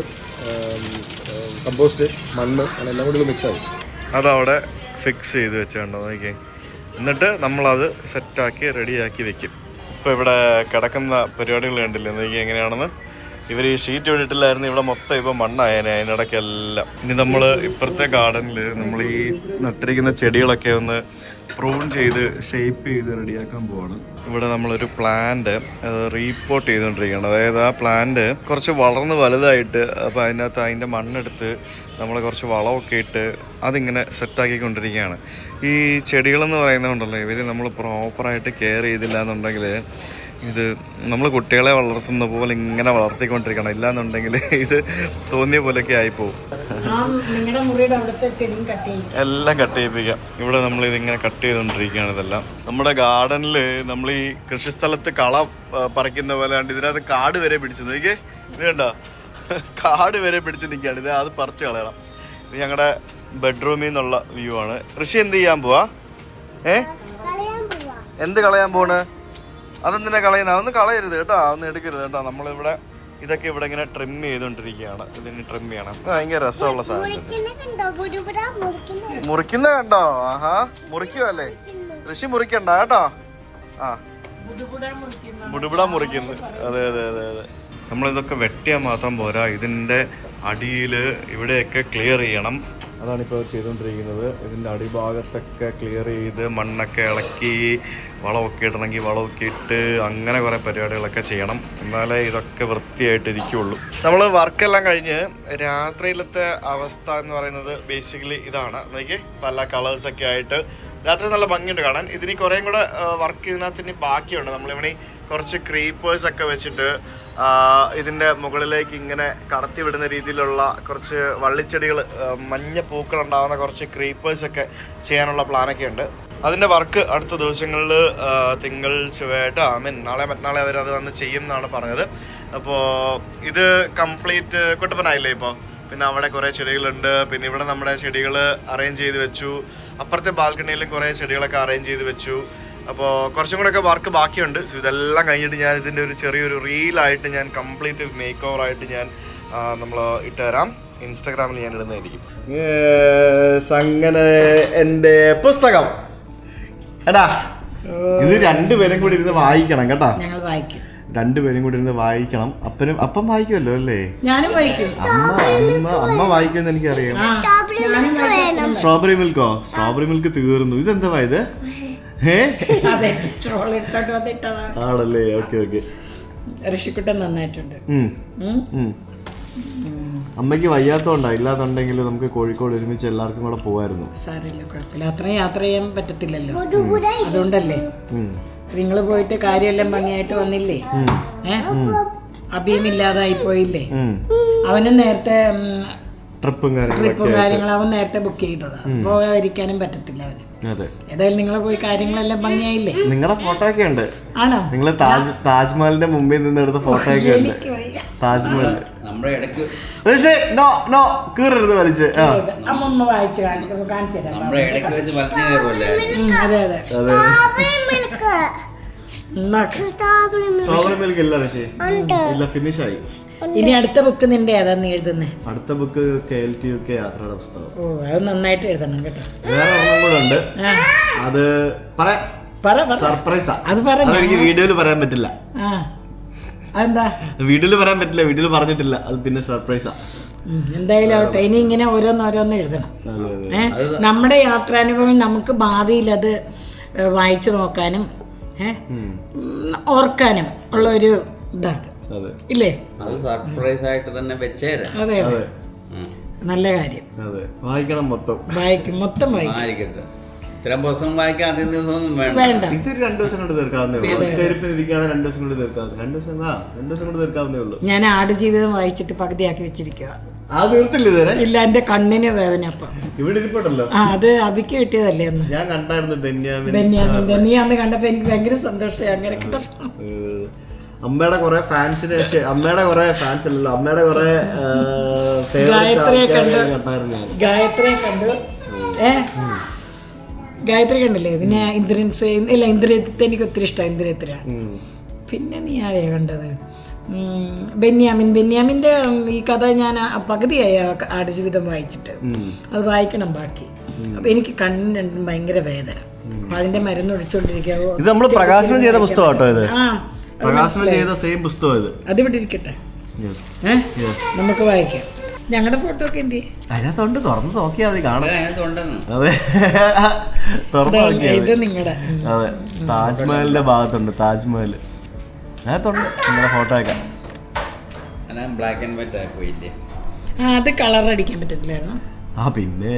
E: കമ്പോസ്റ്റ് മണ്ണ് അങ്ങനെ എല്ലാം കൂടി മിക്സ് മിക്സാണ്
A: അതവിടെ ഫിക്സ് ചെയ്ത് വെച്ചുണ്ടോ നോക്കി എന്നിട്ട് നമ്മളത് സെറ്റാക്കി റെഡിയാക്കി വെക്കും. ഇപ്പോൾ ഇവിടെ കിടക്കുന്ന പരിപാടികൾ കണ്ടില്ലേ? എന്തെങ്കിലും എങ്ങനെയാണെന്ന്? ഇവർ ഈ ഷീറ്റ് വിട്ടിട്ടില്ലായിരുന്നു ഇവിടെ മൊത്തം ഇപ്പോൾ മണ്ണായേനെ അതിനിടയ്ക്കെല്ലാം ഇനി നമ്മൾ ഇപ്പുറത്തെ ഗാർഡനിൽ നമ്മൾ ഈ നട്ടിരിക്കുന്ന ചെടികളൊക്കെ ഒന്ന് പ്രൂൺ ചെയ്ത് ഷേപ്പ് ചെയ്ത് റെഡിയാക്കാൻ പോവാണ്. ഇവിടെ നമ്മളൊരു പ്ലാന്റ് റീപോർട്ട് ചെയ്തുകൊണ്ടിരിക്കുകയാണ് അതായത് ആ പ്ലാന്റ് കുറച്ച് വളർന്ന് വലുതായിട്ട് അപ്പോൾ അതിനകത്ത് അതിന്റെ മണ്ണെടുത്ത് നമ്മൾ കുറച്ച് വളമൊക്കെ ഇട്ട് അതിങ്ങനെ സെറ്റാക്കിക്കൊണ്ടിരിക്കുകയാണ് ഈ ചെടികളെന്ന് പറയുന്നതുകൊണ്ടല്ലോ ഇവർ നമ്മൾ പ്രോപ്പറായിട്ട് കെയർ ചെയ്തില്ല എന്നുണ്ടെങ്കിൽ ഇത് നമ്മൾ കുട്ടികളെ വളർത്തുന്ന പോലെ ഇങ്ങനെ വളർത്തിക്കൊണ്ടിരിക്കണം. ഇല്ലാന്നുണ്ടെങ്കിൽ ഇത് തോന്നിയ പോലെയൊക്കെ ആയിപ്പോവും. എല്ലാം കട്ട് ചെയ്യിപ്പിക്കാം ഇവിടെ നമ്മൾ ഇതിങ്ങനെ കട്ട് ചെയ്തുകൊണ്ടിരിക്കുകയാണ് ഇതെല്ലാം. നമ്മുടെ ഗാർഡനിൽ നമ്മൾ ഈ കൃഷിസ്ഥലത്ത് കള പറിക്കുന്ന പോലെ കണ്ട് ഇതിനകത്ത് കാട് വരെ പിടിച്ചു നോക്കിയേ ഇത് കണ്ടോ? കാട് വരെ പിടിച്ച് നിൽക്കുകയാണ് ഇത് അത് പറിച്ചു കളയണം. ഇത് ഞങ്ങളുടെ ബെഡ്റൂമിൽ നിന്നുള്ള വ്യൂ ആണ്. ഋഷി എന്ത് ചെയ്യാൻ പോവാ? ഏ? എന്ത് കളയാൻ പോണ്? അതെന്തിനാ കളയുന്ന? അതൊന്നും കളയരുത് കേട്ടോ. അതൊന്നും എടുക്കരുത് കേട്ടോ. നമ്മളിവിടെ ഇതൊക്കെ ഇവിടെ ഇങ്ങനെ ട്രിം ചെയ്തുകൊണ്ടിരിക്കുകയാണ് ഇതിന് ട്രിം ചെയ്യണം. ഭയങ്കര രസമുള്ള സാധനം മുറിക്കുന്ന കണ്ടോ? ആഹാ. മുറിക്കുവല്ലേ? ഋഷി മുറിക്കണ്ട കേട്ടോ. ആ. മുടുപിട മുറിക്കുന്നു. അതെ അതെ അതെ അതെ. നമ്മളിതൊക്കെ വെട്ടിയാൽ മാത്രം പോരാ. ഇതിന്റെ അടിയിൽ ഇവിടെയൊക്കെ ക്ലിയർ ചെയ്യണം. അതാണ് ഇപ്പോൾ ചെയ്തുകൊണ്ടിരിക്കുന്നത്. ഇതിന്റെ അടിഭാഗത്തൊക്കെ ക്ലിയർ ചെയ്ത് മണ്ണൊക്കെ ഇളക്കി വളമൊക്കെ ഇടണമെങ്കിൽ വളമൊക്കെ ഇട്ട് അങ്ങനെ കുറേ പരിപാടികളൊക്കെ ചെയ്യണം. എന്നാലേ ഇതൊക്കെ വൃത്തിയായിട്ട് ഇരിക്കുകയുള്ളൂ നമ്മൾ വർക്കെല്ലാം കഴിഞ്ഞ് രാത്രിയിലത്തെ അവസ്ഥ എന്ന് പറയുന്നത് ബേസിക്കലി ഇതാണ്. നോക്കി പല കളേഴ്സൊക്കെ ആയിട്ട് രാത്രി നല്ല ഭംഗിയുണ്ട് കാണാൻ. ഇതിന് കുറേയും കൂടെ വർക്ക് ഇതിനകത്ത് ഇനി ബാക്കിയുണ്ട്. നമ്മളിവിടെ കുറച്ച് ക്രീപ്പേഴ്സൊക്കെ വെച്ചിട്ട് ആ, ഇതിന്റെ മുകളിലേക്ക് ഇങ്ങനെ കടത്തി വിടുന്ന രീതിയിലുള്ള കുറച്ച് വള്ളിച്ചെടികൾ മഞ്ഞ പൂക്കൾ ഉണ്ടാകുന്ന കുറച്ച് ക്രീപ്പേഴ്സ് ഒക്കെ ചെയ്യാനുള്ള പ്ലാനൊക്കെ ഉണ്ട്. അതിന്റെ വർക്ക് അടുത്ത ദിവസങ്ങളിൽ തിങ്കൾ ചൊവ്വായിട്ട് ഐ മീൻ നാളെ മറ്റന്നാളെ അവർ അത് വന്ന് ചെയ്യും എന്നാണ് പറഞ്ഞത്. അപ്പോൾ ഇത് കംപ്ലീറ്റ് കുട്ടപ്പനായില്ലേ ഇപ്പോൾ പിന്നെ അവിടെ കുറേ ചെടികളുണ്ട്. പിന്നെ ഇവിടെ നമ്മുടെ ചെടികൾ അറേഞ്ച് ചെയ്ത് വെച്ചു. അപ്പുറത്തെ ബാൽക്കണിയിലും കുറേ ചെടികളൊക്കെ അറേഞ്ച് ചെയ്ത് വെച്ചു. അപ്പോൾ കുറച്ചും കൂടെ ഒക്കെ വർക്ക് ബാക്കിയുണ്ട്. സോ ഇതെല്ലാം കഴിഞ്ഞിട്ട് ഞാൻ ഇതിന്റെ ഒരു ചെറിയൊരു റീലായിട്ട് ഞാൻ കംപ്ലീറ്റ് മേക്ക് ഓവർ ആയിട്ട് ഞാൻ നമ്മൾ ഇട്ടുതരാം ഇൻസ്റ്റാഗ്രാമിൽ ഞാൻ ഇടുന്നതായിരിക്കും അങ്ങനെ എന്റെ പുസ്തകം. എടാ ഇത് രണ്ടുപേരും കൂടി ഇരുന്ന് വായിക്കണം കേട്ടാ.
B: ഞങ്ങൾ വായിക്കും.
A: രണ്ടുപേരും കൂടി ഇരുന്ന് വായിക്കണം. അപ്പനും അപ്പം വായിക്കുമല്ലോ അല്ലേ?
B: ഞാനും വായിക്കും.
A: അമ്മ അമ്മ അമ്മ വായിക്കുമെന്ന് എനിക്കറിയാം. സ്ട്രോബെറി മിൽക്കോ സ്ട്രോബെറി മിൽക്ക് തീർന്നു. ഇതെന്താ ഇത്? ആണല്ലേ? Okay okay.
B: ഋഷിക്കുട്ടൻ നന്നായിട്ടുണ്ട്.
A: അമ്മയ്ക്ക് വയ്യാത്തോണ്ടാ ഇല്ലാന്നുണ്ടെങ്കിൽ നമുക്ക് കോഴിക്കോട് ഒരുമിച്ച് എല്ലാവർക്കും കൂടെ പോവായിരുന്നു.
B: സാരമില്ല കുഴപ്പമില്ല. അത്രയും യാത്ര ചെയ്യാൻ പറ്റത്തില്ലല്ലോ. അതുകൊണ്ടല്ലേ. നിങ്ങൾ പോയിട്ട് കാര്യമെല്ലാം ഭംഗിയായിട്ട് വന്നില്ലേ? ഏ? അഭിയമില്ലാതായി പോയില്ലേ? അവനും നേരത്തെ
A: ട്രിപ്പും
B: ട്രിപ്പും കാര്യങ്ങളും അവൻ നേരത്തെ ബുക്ക് ചെയ്തതാണ് പോകാതിരിക്കാനും പറ്റത്തില്ല അവന്.
A: അതെ.
B: ഏതായാലും നിങ്ങൾ പോയി കാര്യങ്ങളെല്ലാം ഭംഗിയായില്ലേ?
A: നിങ്ങളുടെ ഫോട്ടോ ഒക്കെ ഉണ്ട്.
B: ആണോ?
A: നിങ്ങൾ താജ് താജ്മഹലിന്റെ മുമ്പിൽ നിന്ന് എടുത്ത ഫോട്ടോ ഒക്കെ ഉണ്ട്. താജ്മഹൽ.
C: നമ്മുടെ ഇടയ്ക്ക്
A: നോ നോ കീറരുത് വലിച്ച്.
B: അമ്മ വായിച്ച് കാണി- കാണിച്ചു തരാം. അതെ അതെ.
A: സ്ട്രോബെറി മിൽക്ക് ഇല്ല ഋഷി. ഇല്ല ഫിനിഷ് ആയി.
B: ഇനി അടുത്ത ബുക്ക് നിന്റെ ഏതാ നീ എഴുതുന്നേ?
A: അടുത്ത book K L to U K യാത്രയുടെ പുസ്തകം.
B: ഓ അത് നന്നായിട്ട് എഴുതണം കേട്ടോ.
A: വേറെ ഒന്നും കൂടെ ഉണ്ട്. അത് പറയാം സർപ്രൈസാ
B: അത് പറ
A: വീഡിയോയിൽ പറയാൻ പറ്റില്ല.
B: അതെന്താ?
A: വീഡിയോയിൽ പറയാൻ പറ്റില്ല വീഡിയോയിൽ പറഞ്ഞിട്ടില്ല. അത് പിന്നെ സർപ്രൈസാ
B: എന്തായാലും ആവട്ടെ. ഇനി ഇങ്ങനെ ഓരോന്ന് ഓരോന്ന് എഴുതണം നമ്മുടെ യാത്രാനുഭവം നമുക്ക് ഭാവിയിൽ അത് വായിച്ചു നോക്കാനും ഓർക്കാനും ഉള്ള ഒരു ഇതാണ് ഇല്ലേ?
C: അത് സർപ്രൈസ് ആയിട്ട് തന്നെ വെച്ചേരാ.
B: അതെ നല്ല കാര്യം.
F: അതെ. വായിക്കണം മൊത്തം.
B: വായിക്കും മൊത്തം വായിക്കും.
C: ഇത്രയും ദിവസം വായിക്കാൻ അധികം ദിവസമൊന്നും വേണ്ട.
F: ഇത് രണ്ടു ദിവസം കൊണ്ട് തീർക്കാവുന്നേ ഉള്ളൂ. രണ്ടു ദിവസം കൊണ്ട് തീർക്കാവുന്ന. രണ്ടു ദിവസം ആ രണ്ടു ദിവസം കൊണ്ട് തീർക്കാവുന്നേ ഉള്ളൂ.
B: ഞാൻ ആടുജീവിതം വായിച്ചിട്ട് പകുതിയാക്കി വെച്ചിരിക്കുക
F: ആ തീർത്തില്ല ഇതുവരെ?
B: ഇല്ല എന്റെ കണ്ണിന് വേദന അപ്പം
F: ഇവിടെ ഇരിപ്പുണ്ടല്ലോ.
B: ആ അത് അബിക്ക് കിട്ടിയതല്ലേ അന്ന്.
F: ഞാൻ കണ്ടായിരുന്നു ബെന്യാമിൻ
B: ബെന്യാമിന്റെ. നീ അന്ന് കണ്ടപ്പോ എനിക്ക് ഭയങ്കര സന്തോഷമായി. അങ്ങനെ
F: ഏഹ്, അമ്മയുടെ കുറെ ഫാൻസിന് അമ്മയുടെ കുറെ ഫാൻസ് അല്ലല്ലോ അമ്മയുടെ കുറെ
B: ഗായത്രിയെ കണ്ടു. ഗായത്രി കണ്ടില്ലേ? പിന്നെ ഇന്ദ്രൻസ് ഇല്ല ഇന്ദ്രയത്തെ എനിക്ക് ഒത്തിരി ഇഷ്ടമാണ്
F: ഇന്ദ്രിയത്തിര.
B: പിന്നെ നീ ആരെയാ കണ്ടത്? ബെന്യാമിൻ. ബെന്യാമിന്റെ ഈ കഥ ഞാൻ പകുതിയായി ആടുജീവിതം വായിച്ചിട്ട്. അത് വായിക്കണം ബാക്കി. അപ്പൊ എനിക്ക് കണ്ണിന് രണ്ടും ഭയങ്കര വേദന. അപ്പൊ അതിന്റെ മരുന്ന് ഒഴിച്ചുകൊണ്ടിരിക്കുക
F: ഇത് നമ്മൾ പ്രകാശനം ചെയ്ത പുസ്തകം കേട്ടോ ഇത്?
B: ആ.
F: പ്രകാശനം ചെയ്ത സെയിം പുസ്തകം ഇത്.
B: അതിവിടെ ഇരിക്കട്ടെ. നമുക്ക് വായിക്കാം. ഞങ്ങളുടെ ഫോട്ടോ ഒക്കെ എന്ത്
F: അതിനകത്തുണ്ട് തുറന്ന് നോക്കിയാൽ മതി കാണാം.
C: അതെ
F: തുറന്ന് നോക്കിയാൽ
B: ഇത് നിങ്ങളുടെ
F: അതെ. താജ്മഹലിന്റെ ഭാഗത്തുണ്ട് താജ്മഹൽ. അതിനകത്തുണ്ട് നിങ്ങളുടെ ഫോട്ടോ ഒക്കെ.
C: ബ്ലാക്ക് ആൻഡ് വൈറ്റ് ആയി പോയില്ലേ
B: ആ അത് കളർ അടിക്കാൻ പറ്റത്തില്ലായിരുന്നു?
F: ആ പിന്നെ.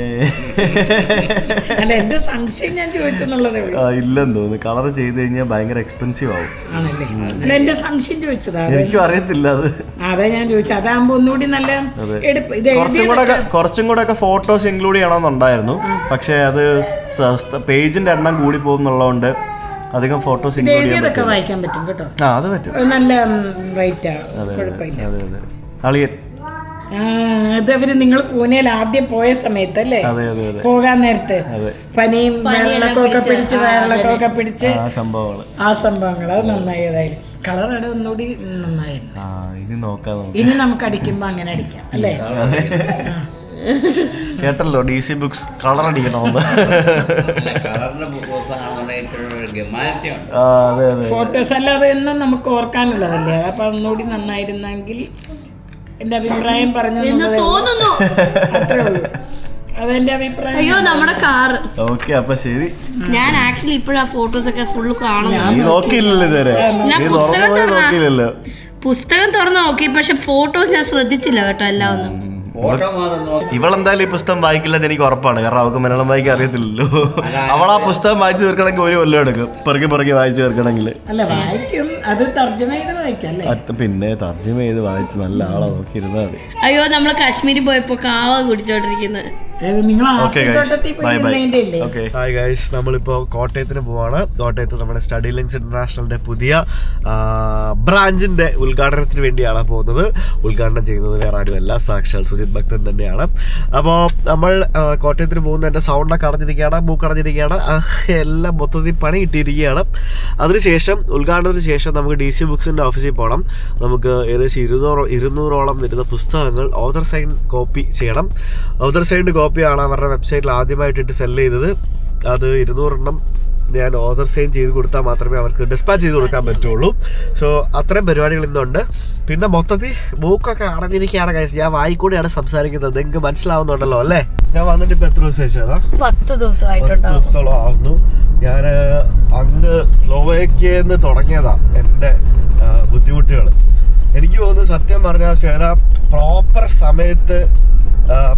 B: അല്ല എന്റെ സംശയം ഞാൻ ചോദിച്ചെന്നുള്ളതേ ഉള്ളൂ.
F: ഇല്ലെന്ന് തോന്നുന്നു. കളർ ചെയ്ത് കഴിഞ്ഞാൽ ഭയങ്കര എക്സ്പെൻസീവ് ആവും.
B: ആണല്ലേ? അല്ല എന്റെ സംശയം ചോദിച്ചതാ.
F: എനിക്കും അറിയത്തില്ല അത്.
B: അതാ ഞാൻ ചോദിച്ചത്. അതാകുമ്പോ ഒന്നുകൂടി നല്ല
F: അതെ.
B: എടുപ്പ് ഇത്
F: കുറച്ചും കൂടെ
B: എഴുതിയതൊക്കെ
F: കുറച്ചും കൂടെ ഒക്കെ ഫോട്ടോസ് ഇൻക്ലൂഡ് ചെയ്യണമെന്നുണ്ടായിരുന്നു പക്ഷെ അത് പേജിന്റെ എണ്ണം കൂടി പോകുന്നുള്ളതുകൊണ്ട് അധികം ഫോട്ടോസ്
B: ഇത്
F: ഇൻക്ലൂഡ് ചെയ്യാൻ
B: എഴുതിയതൊക്കെ
F: പറ്റില്ല.
B: വായിക്കാൻ പറ്റും കേട്ടോ.
F: ആ അത് പറ്റും.
B: അത് നല്ല റേറ്റാ കുഴപ്പമില്ല.
F: അതെ
B: ആ അത് നിങ്ങൾ പൂനെയിൽ ആദ്യം പോയ സമയത്ത് അല്ലേ
F: അതെ അതെ അതെ.
B: പോകാൻ നേരത്ത്. പനിയും വെള്ളക്കൊക്കെ പിടിച്ച്. വെള്ളക്കൊക്കെ പിടിച്ച്.
F: ആ
B: സംഭവങ്ങൾ അത് നന്നായി ഏതായാലും കളറാണ് ഒന്നുകൂടി നന്നായിരുന്നു
F: ഇനി നമുക്ക്.
B: അടിക്കുമ്പോ അങ്ങനെ അടിക്കാം അല്ലേ?
F: കേട്ടല്ലോ ഡി സി ബുക്സ് കളർ അടിക്കണമെന്ന്.
B: ഫോട്ടോസ് അല്ലാതെ എന്നും നമുക്ക് ഓർക്കാനുള്ളതല്ലേ? അപ്പൊ ഒന്നുകൂടി നന്നായിരുന്നെങ്കിൽ എന്റെ അഭിപ്രായം പറഞ്ഞു
G: എന്ന്
B: എന്നുള്ളതേ ഉള്ളൂ.
G: തോന്നുന്നു.
B: അത്രേ ഉള്ളൂ. അതെന്റെ അഭിപ്രായം
G: അയ്യോ നമ്മുടെ കാറ്.
F: ഓക്കെ അപ്പൊ ശരി.
G: ഞാൻ ആക്ച്വലി ഇപ്പോഴാ ഫോട്ടോസ് ഒക്കെ ഫുള്ള് കാണുന്നു
F: നീ നോക്കിയില്ലല്ലോ ഇതുവരെ.
G: ഞാൻ
F: നീ
G: പുസ്തകം
F: തുറന്നു
G: തുറന്നാ.
F: നോക്കിയില്ലല്ലോ.
G: പുസ്തകം തുറന്ന് നോക്കി പക്ഷെ ഫോട്ടോസ് ഞാൻ ശ്രദ്ധിച്ചില്ല കേട്ടോ എല്ലാം ഒന്നും.
C: ഫോട്ടോ മാത്രം നോക്കി
F: ഇവളെന്തായാലും ഈ പുസ്തകം വായിക്കില്ലെന്ന് എനിക്ക് ഉറപ്പാണ്. കാരണം അവൾക്ക് മലയാളം വായിക്കാൻ അറിയത്തില്ലല്ലോ. അവൾ ആ പുസ്തകം വായിച്ചു തീർക്കണമെങ്കിൽ ഒരു കൊല്ലം എടുക്കും. പിറകെ പിറകെ വായിച്ചു തീർക്കണമെങ്കിൽ.
B: അല്ല വായിക്കും. അത് തർജമ ചെയ്ത് വായിക്കാം അല്ലേ?
F: അറ്റ പിന്നെ തർജമ ചെയ്ത് വായിച്ച് നല്ല ആളെ നോക്കിയിരുന്നാ മതി.
G: അയ്യോ നമ്മൾ കാശ്മീരിൽ പോയപ്പോ കാവ കുടിച്ചോണ്ടിരിക്കുന്നത്
F: ഹായ് ഗൈസ് നമ്മളിപ്പോ കോട്ടയത്തിന് പോവാണ്. കോട്ടയത്ത് നമ്മുടെ സ്റ്റഡി ലിങ്സ് ഇന്റർനാഷണലിന്റെ പുതിയ ബ്രാഞ്ചിന്റെ ഉദ്ഘാടനത്തിന് വേണ്ടിയാണ് പോകുന്നത്. ഉദ്ഘാടനം ചെയ്യുന്നത് വേറെ ആരുമല്ല സാക്ഷാൽ സുജിത് ഭക്തൻ തന്നെയാണ്. അപ്പോൾ നമ്മൾ കോട്ടയത്തിന് പോകുന്ന എന്റെ സൗണ്ടൊക്കെ അടഞ്ഞിരിക്കുകയാണ് മൂക്കടഞ്ഞിരിക്കുകയാണ് എല്ലാം മൊത്തത്തിൽ പണി കിട്ടിയിരിക്കുകയാണ്. അതിനുശേഷം ഉദ്ഘാടനത്തിന് ശേഷം നമുക്ക് ഡി സി ബുക്സിന്റെ ഓഫീസിൽ പോകണം നമുക്ക് ഏകദേശം ഇരുന്നൂറോ ഇരുന്നൂറോളം വരുന്ന പുസ്തകങ്ങൾ ഓതർ സൈൻ കോപ്പി ചെയ്യണം. ഓതർ സൈൻഡ് കോപ്പിയാണ് അവരുടെ വെബ്സൈറ്റിൽ ആദ്യമായിട്ടിട്ട് സെൽ ചെയ്തത്. അത് ഇരുന്നൂറെണ്ണം ഞാൻ ഓതർ സൈൻ ചെയ്ത് കൊടുത്താൽ മാത്രമേ അവർക്ക് ഡിസ്പാച്ച് ചെയ്ത് കൊടുക്കാൻ പറ്റുള്ളൂ. സോ അത്രയും പരിപാടികൾ ഇന്നുണ്ട്. പിന്നെ മൊത്തത്തിൽ ബുക്കൊക്കെ അടഞ്ഞിരിക്കുകയാണ് കഴിച്ചത് ഞാൻ വായിക്കൂടെയാണ് സംസാരിക്കുന്നത്. നിങ്ങൾക്ക് മനസ്സിലാവുന്നുണ്ടല്ലോ അല്ലേ? ഞാൻ വന്നിട്ട് ഇപ്പൊ എത്ര ദിവസം ശേഷം
G: പത്ത്
F: ദിവസത്തോളം ആവുന്നു. ഞാൻ അങ്ങ് സ്ലോവേക്കിയെന്ന് തുടങ്ങിയതാ എന്റെ ബുദ്ധിമുട്ടുകൾ എനിക്ക് തോന്നുന്നു സത്യം പറഞ്ഞാൽ ശ്വേത പ്രോപ്പർ സമയത്ത്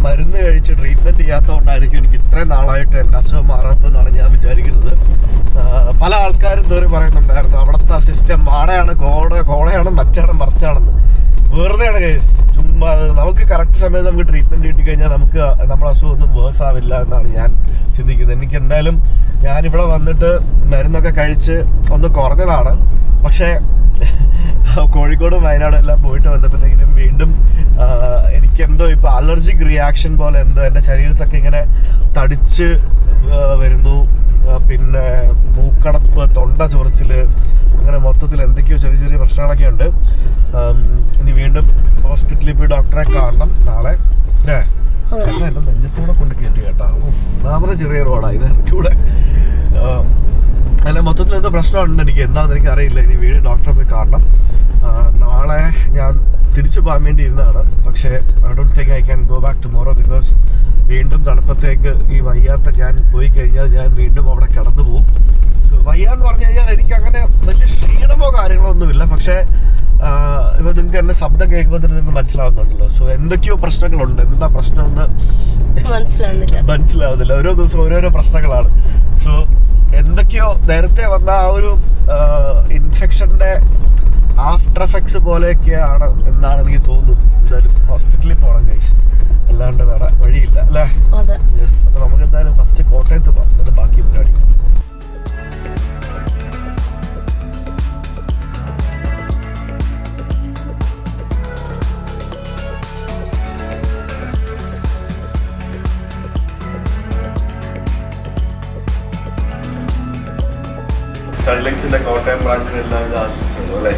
F: മരുന്ന് കഴിച്ച് ട്രീറ്റ്മെന്റ് ചെയ്യാത്തതുകൊണ്ടായിരിക്കും എനിക്ക് ഇത്രയും നാളായിട്ട് എന്റെ അസുഖം മാറാത്തതെന്നാണ് ഞാൻ വിചാരിക്കുന്നത്. പല ആൾക്കാരും ഇതുവരെ പറയുന്നുണ്ടായിരുന്നു അവിടുത്തെ സിസ്റ്റം വാടയാണ് കോട കോടയാണ് മറ്റാണ് മറിച്ചാണെന്ന്. വെറുതെയാണ് കേസ് ചുമ്മാ നമുക്ക് കറക്റ്റ് സമയത്ത് നമുക്ക് ട്രീറ്റ്മെന്റ് കിട്ടിക്കഴിഞ്ഞാൽ നമുക്ക് നമ്മുടെ അസുഖം ഒന്നും വേഴ്സ് ആവില്ല എന്നാണ് ഞാൻ ചിന്തിക്കുന്നത്. എനിക്ക് എന്തായാലും ഞാനിവിടെ വന്നിട്ട് മരുന്നൊക്കെ കഴിച്ച് ഒന്ന് കുറഞ്ഞതാണ്. പക്ഷേ കോഴിക്കോടും വയനാടും എല്ലാം പോയിട്ട് വന്നപ്പോഴത്തേക്കിനും വീണ്ടും എനിക്കെന്തോ ഇപ്പോൾ അലർജിക് റിയാക്ഷൻ പോലെ എന്തോ എന്റെ ശരീരത്തൊക്കെ ഇങ്ങനെ തടിച്ച് വരുന്നു. പിന്നെ മൂക്കടപ്പ് തൊണ്ട ചൊറിച്ചിൽ അങ്ങനെ മൊത്തത്തിൽ എന്തൊക്കെയോ ചെറിയ ചെറിയ പ്രശ്നങ്ങളൊക്കെ ഉണ്ട്. ഇനി വീണ്ടും ഹോസ്പിറ്റലിൽ പോയി ഡോക്ടറെ കാണണം നാളെ. ചേട്ടാ എന്റെ നെഞ്ചത്തൂടെ കൊണ്ട് കയറ്റി കേട്ടാ. നാമറ ചെറിയ റോഡാ ഇതിനൂടെ അല്ല മൊത്തത്തിൽ എന്തോ പ്രശ്നമുണ്ട് എനിക്ക് എന്താണെന്ന് എനിക്ക് അറിയില്ല ഇനി വീട് ഡോക്ടറെ പോയി കാണണം. നാളെ ഞാൻ
A: തിരിച്ചു പോകാൻ വേണ്ടി ഇരുന്നതാണ് പക്ഷേ I don't think I can go back tomorrow because വീണ്ടും തണുപ്പത്തേക്ക് ഈ വയ്യാത്ത ഞാൻ പോയി കഴിഞ്ഞാൽ ഞാൻ വീണ്ടും അവിടെ കിടന്നു പോകും. വയ്യാന്ന് പറഞ്ഞു കഴിഞ്ഞാൽ എനിക്ക് അങ്ങനെ വലിയ ക്ഷീണമോ കാര്യങ്ങളോ ഒന്നുമില്ല. പക്ഷേ ഇപ്പോൾ നിങ്ങൾക്ക് എന്റെ ശബ്ദം കേൾക്കുമ്പോൾ തന്നെ നിങ്ങൾക്ക് മനസ്സിലാവുന്നുണ്ടല്ലോ. സോ എന്തൊക്കെയോ പ്രശ്നങ്ങളുണ്ട്. എന്താ പ്രശ്നം
B: എന്ന്
A: മനസ്സിലാവുന്നില്ല. ഓരോ ദിവസം ഓരോരോ പ്രശ്നങ്ങളാണ്. സോ എന്തൊക്കെയോ നേരത്തെ വന്ന ആ ഒരു ഇൻഫെക്ഷന്റെ ആഫ്റ്റർ എഫക്ട്സ് പോലെയൊക്കെയാണ് എന്നാണ് എനിക്ക് തോന്നുന്നത്. എന്തായാലും ഹോസ്പിറ്റലിൽ പോകണം കൈസ് അല്ലാണ്ട് വേറെ വഴിയില്ല അല്ലേ? യെസ് അപ്പൊ നമുക്ക് എന്തായാലും ഫസ്റ്റ് കോട്ടയത്ത് പോകാം എന്നിട്ട് ബാക്കി പരിപാടി. സ്റ്റൈലിങ്സിന്റെ കോട്ടയം ബ്രാഞ്ചിന് എല്ലാവിധ ആശംസകളും അല്ലേ?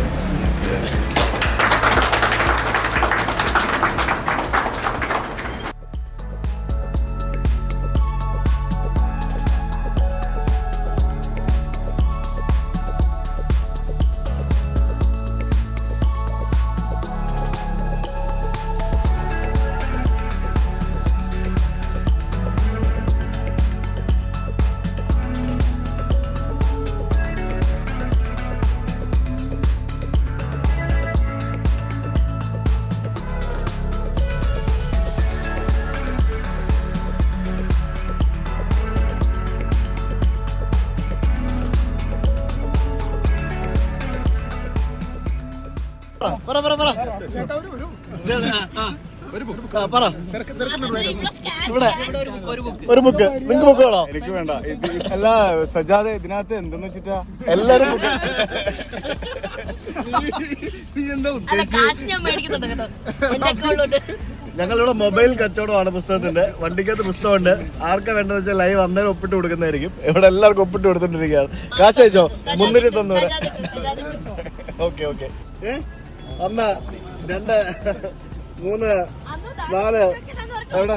A: പറ പറ. ഇവിടെ ഒരു ബുക്ക് നിങ്ങൾക്ക് ബുക്ക്. വേണോ?
H: എനിക്ക് വേണ്ട. ഇത് അല്ല സജാദ് ഇതിനകത്ത് എന്തെന്ന് വെച്ചിട്ടാ?
A: എല്ലാരും ഞങ്ങളിവിടെ മൊബൈൽ കച്ചവടമാണ് പുസ്തകത്തിന്റെ വണ്ടിക്കകത്ത് പുസ്തകമുണ്ട്. ആർക്കാ വേണ്ടെന്ന് വെച്ചാൽ ലൈവ് അന്നേരം ഒപ്പിട്ട് കൊടുക്കുന്നതായിരിക്കും. ഇവിടെ എല്ലാവർക്കും ഒപ്പിട്ട് കൊടുത്തോണ്ടിരിക്കുകയാണ് കാശ് അയച്ചോ മുന്നൂറ്റി തൊണ്ണൂറ് ഓക്കെ ഓക്കെ. ഏ? അമ്മ രണ്ട് മൂന്ന് നാല്. എവിടെ?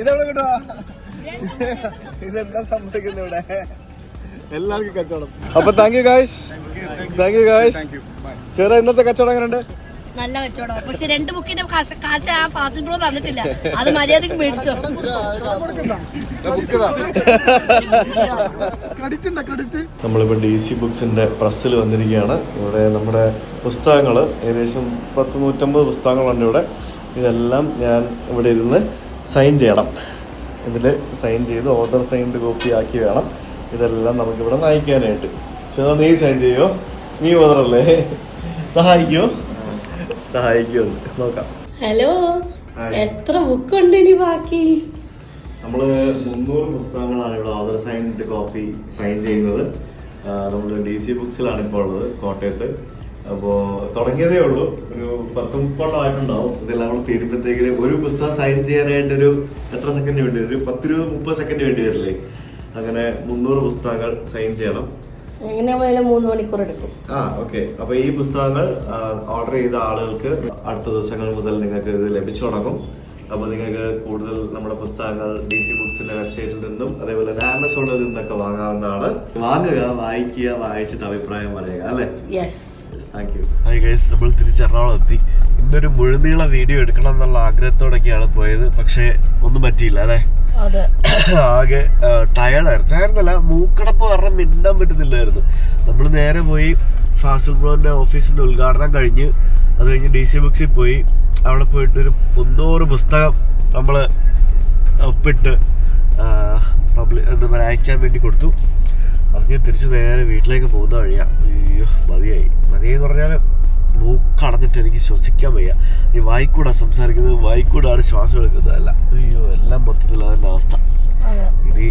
A: ഇതെവിടെ കിട്ടുവാ? ഇതെന്താ സംഭവിക്കുന്നത് ഇവിടെ? എല്ലാവർക്കും കച്ചവടം. അപ്പൊ thank you guys thank you guys ശരി ഇന്നത്തെ കച്ചവടം എങ്ങനെയുണ്ട്
B: നല്ല കച്ചവടമാണ് പക്ഷെ രണ്ട് ബുക്കിന്റെ കാശ് കാശ് ആ ഫാസിൽ ബ്രോ തന്നിട്ടില്ല. അത് മര്യാദയ്ക്ക് മേടിച്ചോ.
A: നമ്മളിപ്പോൾ ഡി സി ബുക്സിന്റെ പ്രസ്സിൽ വന്നിരിക്കുകയാണ്. ഇവിടെ നമ്മുടെ പുസ്തകങ്ങൾ ഏകദേശം പത്ത് നൂറ്റമ്പത് പുസ്തകങ്ങളുണ്ട് ഇവിടെ. ഇതെല്ലാം ഞാൻ ഇവിടെ ഇരുന്ന് സൈൻ ചെയ്യണം. ഇതിൽ സൈൻ ചെയ്ത് ഓർഡർ സൈൻഡ് കോപ്പി ആക്കി വേണം. ഇതെല്ലാം നമുക്കിവിടെ നയിക്കാനായിട്ട് ശരി നീ സൈൻ ചെയ്യോ? നീ ഓർഡറല്ലേ സഹായിക്കോ? സഹായിക്കോ നോക്കാം.
G: ഹലോ എത്ര ബുക്ക് ഉണ്ട് ഇനി ബാക്കി?
A: നമ്മൾ മുന്നൂറ് പുസ്തകങ്ങളാണ് ഇവിടെ ഓദർ സൈൻഡ് കോപ്പി സൈൻ ചെയ്യുന്നത്. നമ്മൾ ഡി സി ബുക്സിലാണ് ഇപ്പോൾ ഉള്ളത് കോട്ടയത്ത്. അപ്പോൾ തുടങ്ങിയതേ ഉള്ളൂ. ഒരു പത്ത് മുപ്പതെണ്ണമായിട്ടുണ്ടാവും ഇതെല്ലാം കൂടെ തീരുമ്പോഴത്തേക്കിന് ഒരു പുസ്തകം സൈൻ ചെയ്യാനായിട്ട് ഒരു എത്ര സെക്കൻഡ് വേണ്ടി വരും? ഒരു പത്തിരുപത് മുപ്പത് സെക്കൻഡ് വേണ്ടി വരില്ലേ? അങ്ങനെ മുന്നൂറ് പുസ്തകങ്ങൾ സൈൻ ചെയ്യണം.
G: എങ്ങനെ പോയാലും മൂന്ന് മണിക്കൂർ എടുക്കും.
A: ആ ഓക്കെ അപ്പൊ ഈ പുസ്തകങ്ങൾ ഓർഡർ ചെയ്ത ആളുകൾക്ക് അടുത്ത ദിവസങ്ങൾ മുതൽ നിങ്ങൾക്ക് ഇത് ലഭിച്ചു തുടങ്ങും. അപ്പൊ നിങ്ങൾക്ക് കൂടുതൽ നമ്മുടെ പുസ്തകങ്ങൾ ഡി സി ബുക്സിന്റെ വെബ്സൈറ്റിൽ നിന്നും അതേപോലെ തന്നെ ആമസോണിൽ നിന്നൊക്കെ വാങ്ങാവുന്നതാണ്. വാങ്ങുക വായിക്കുക വായിച്ചിട്ട് അഭിപ്രായം പറയുക അല്ലേ? താങ്ക് യു നമ്മൾ തിരിച്ച് എറണാകുളം എത്തി. ഇന്നൊരു മുഴുനീള വീഡിയോ എടുക്കണം എന്നുള്ള ആഗ്രഹത്തോടൊക്കെയാണ് പോയത്. പക്ഷേ ഒന്നും പറ്റിയില്ല അല്ലേ? ആകെ ടയർഡായിരുന്നു ചേർന്നല്ല മൂക്കടപ്പ് കാരണം മിണ്ടാൻ പറ്റുന്നില്ലായിരുന്നു. നമ്മൾ നേരെ പോയി ഫാസിൽ ബ്രോന്റെ ഓഫീസിന്റെ ഉദ്ഘാടനം കഴിഞ്ഞ് അത് കഴിഞ്ഞ് ഡി സി ബുക്സിൽ പോയി. അവിടെ പോയിട്ട് ഒരു മുന്നൂറ് പുസ്തകം നമ്മൾ ഒപ്പിട്ട് പബ്ലിക് എന്താ പറയുക അയക്കാൻ വേണ്ടി കൊടുത്തു. അത് ഞാൻ തിരിച്ച് നേരെ വീട്ടിലേക്ക് പോകുന്ന വഴിയാണ് അയ്യോ മതിയായി. മതിയെന്ന് പറഞ്ഞാൽ മൂക്കടഞ്ഞിട്ട് എനിക്ക് ശ്വസിക്കാൻ വയ്യ. ഈ വായിക്കൂടാ സംസാരിക്കുന്നത് വായിക്കൂടാണ് ശ്വാസം എടുക്കുന്നത് അല്ല. അയ്യോ എല്ലാം മൊത്തത്തിൽ അതിന്റെ അവസ്ഥ. ഇനി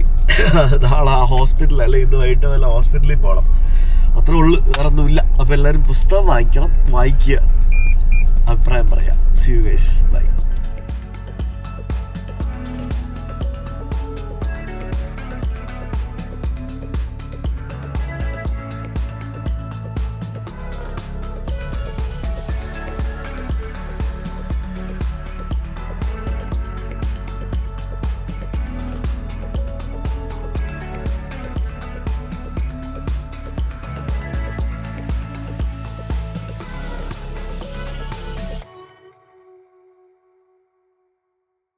A: നാളെ ആ ഹോസ്പിറ്റലിൽ അല്ലെ ഇന്ന് വൈകിട്ട് വല്ല ഹോസ്പിറ്റലിൽ പോകണം അത്ര ഉള്ളു വേറെ ഒന്നുമില്ല അപ്പോൾ എല്ലാവരും പുസ്തകം വാങ്ങിക്കണം വായിക്കുക. അഭിപ്രായം പറയാം. C you guys bye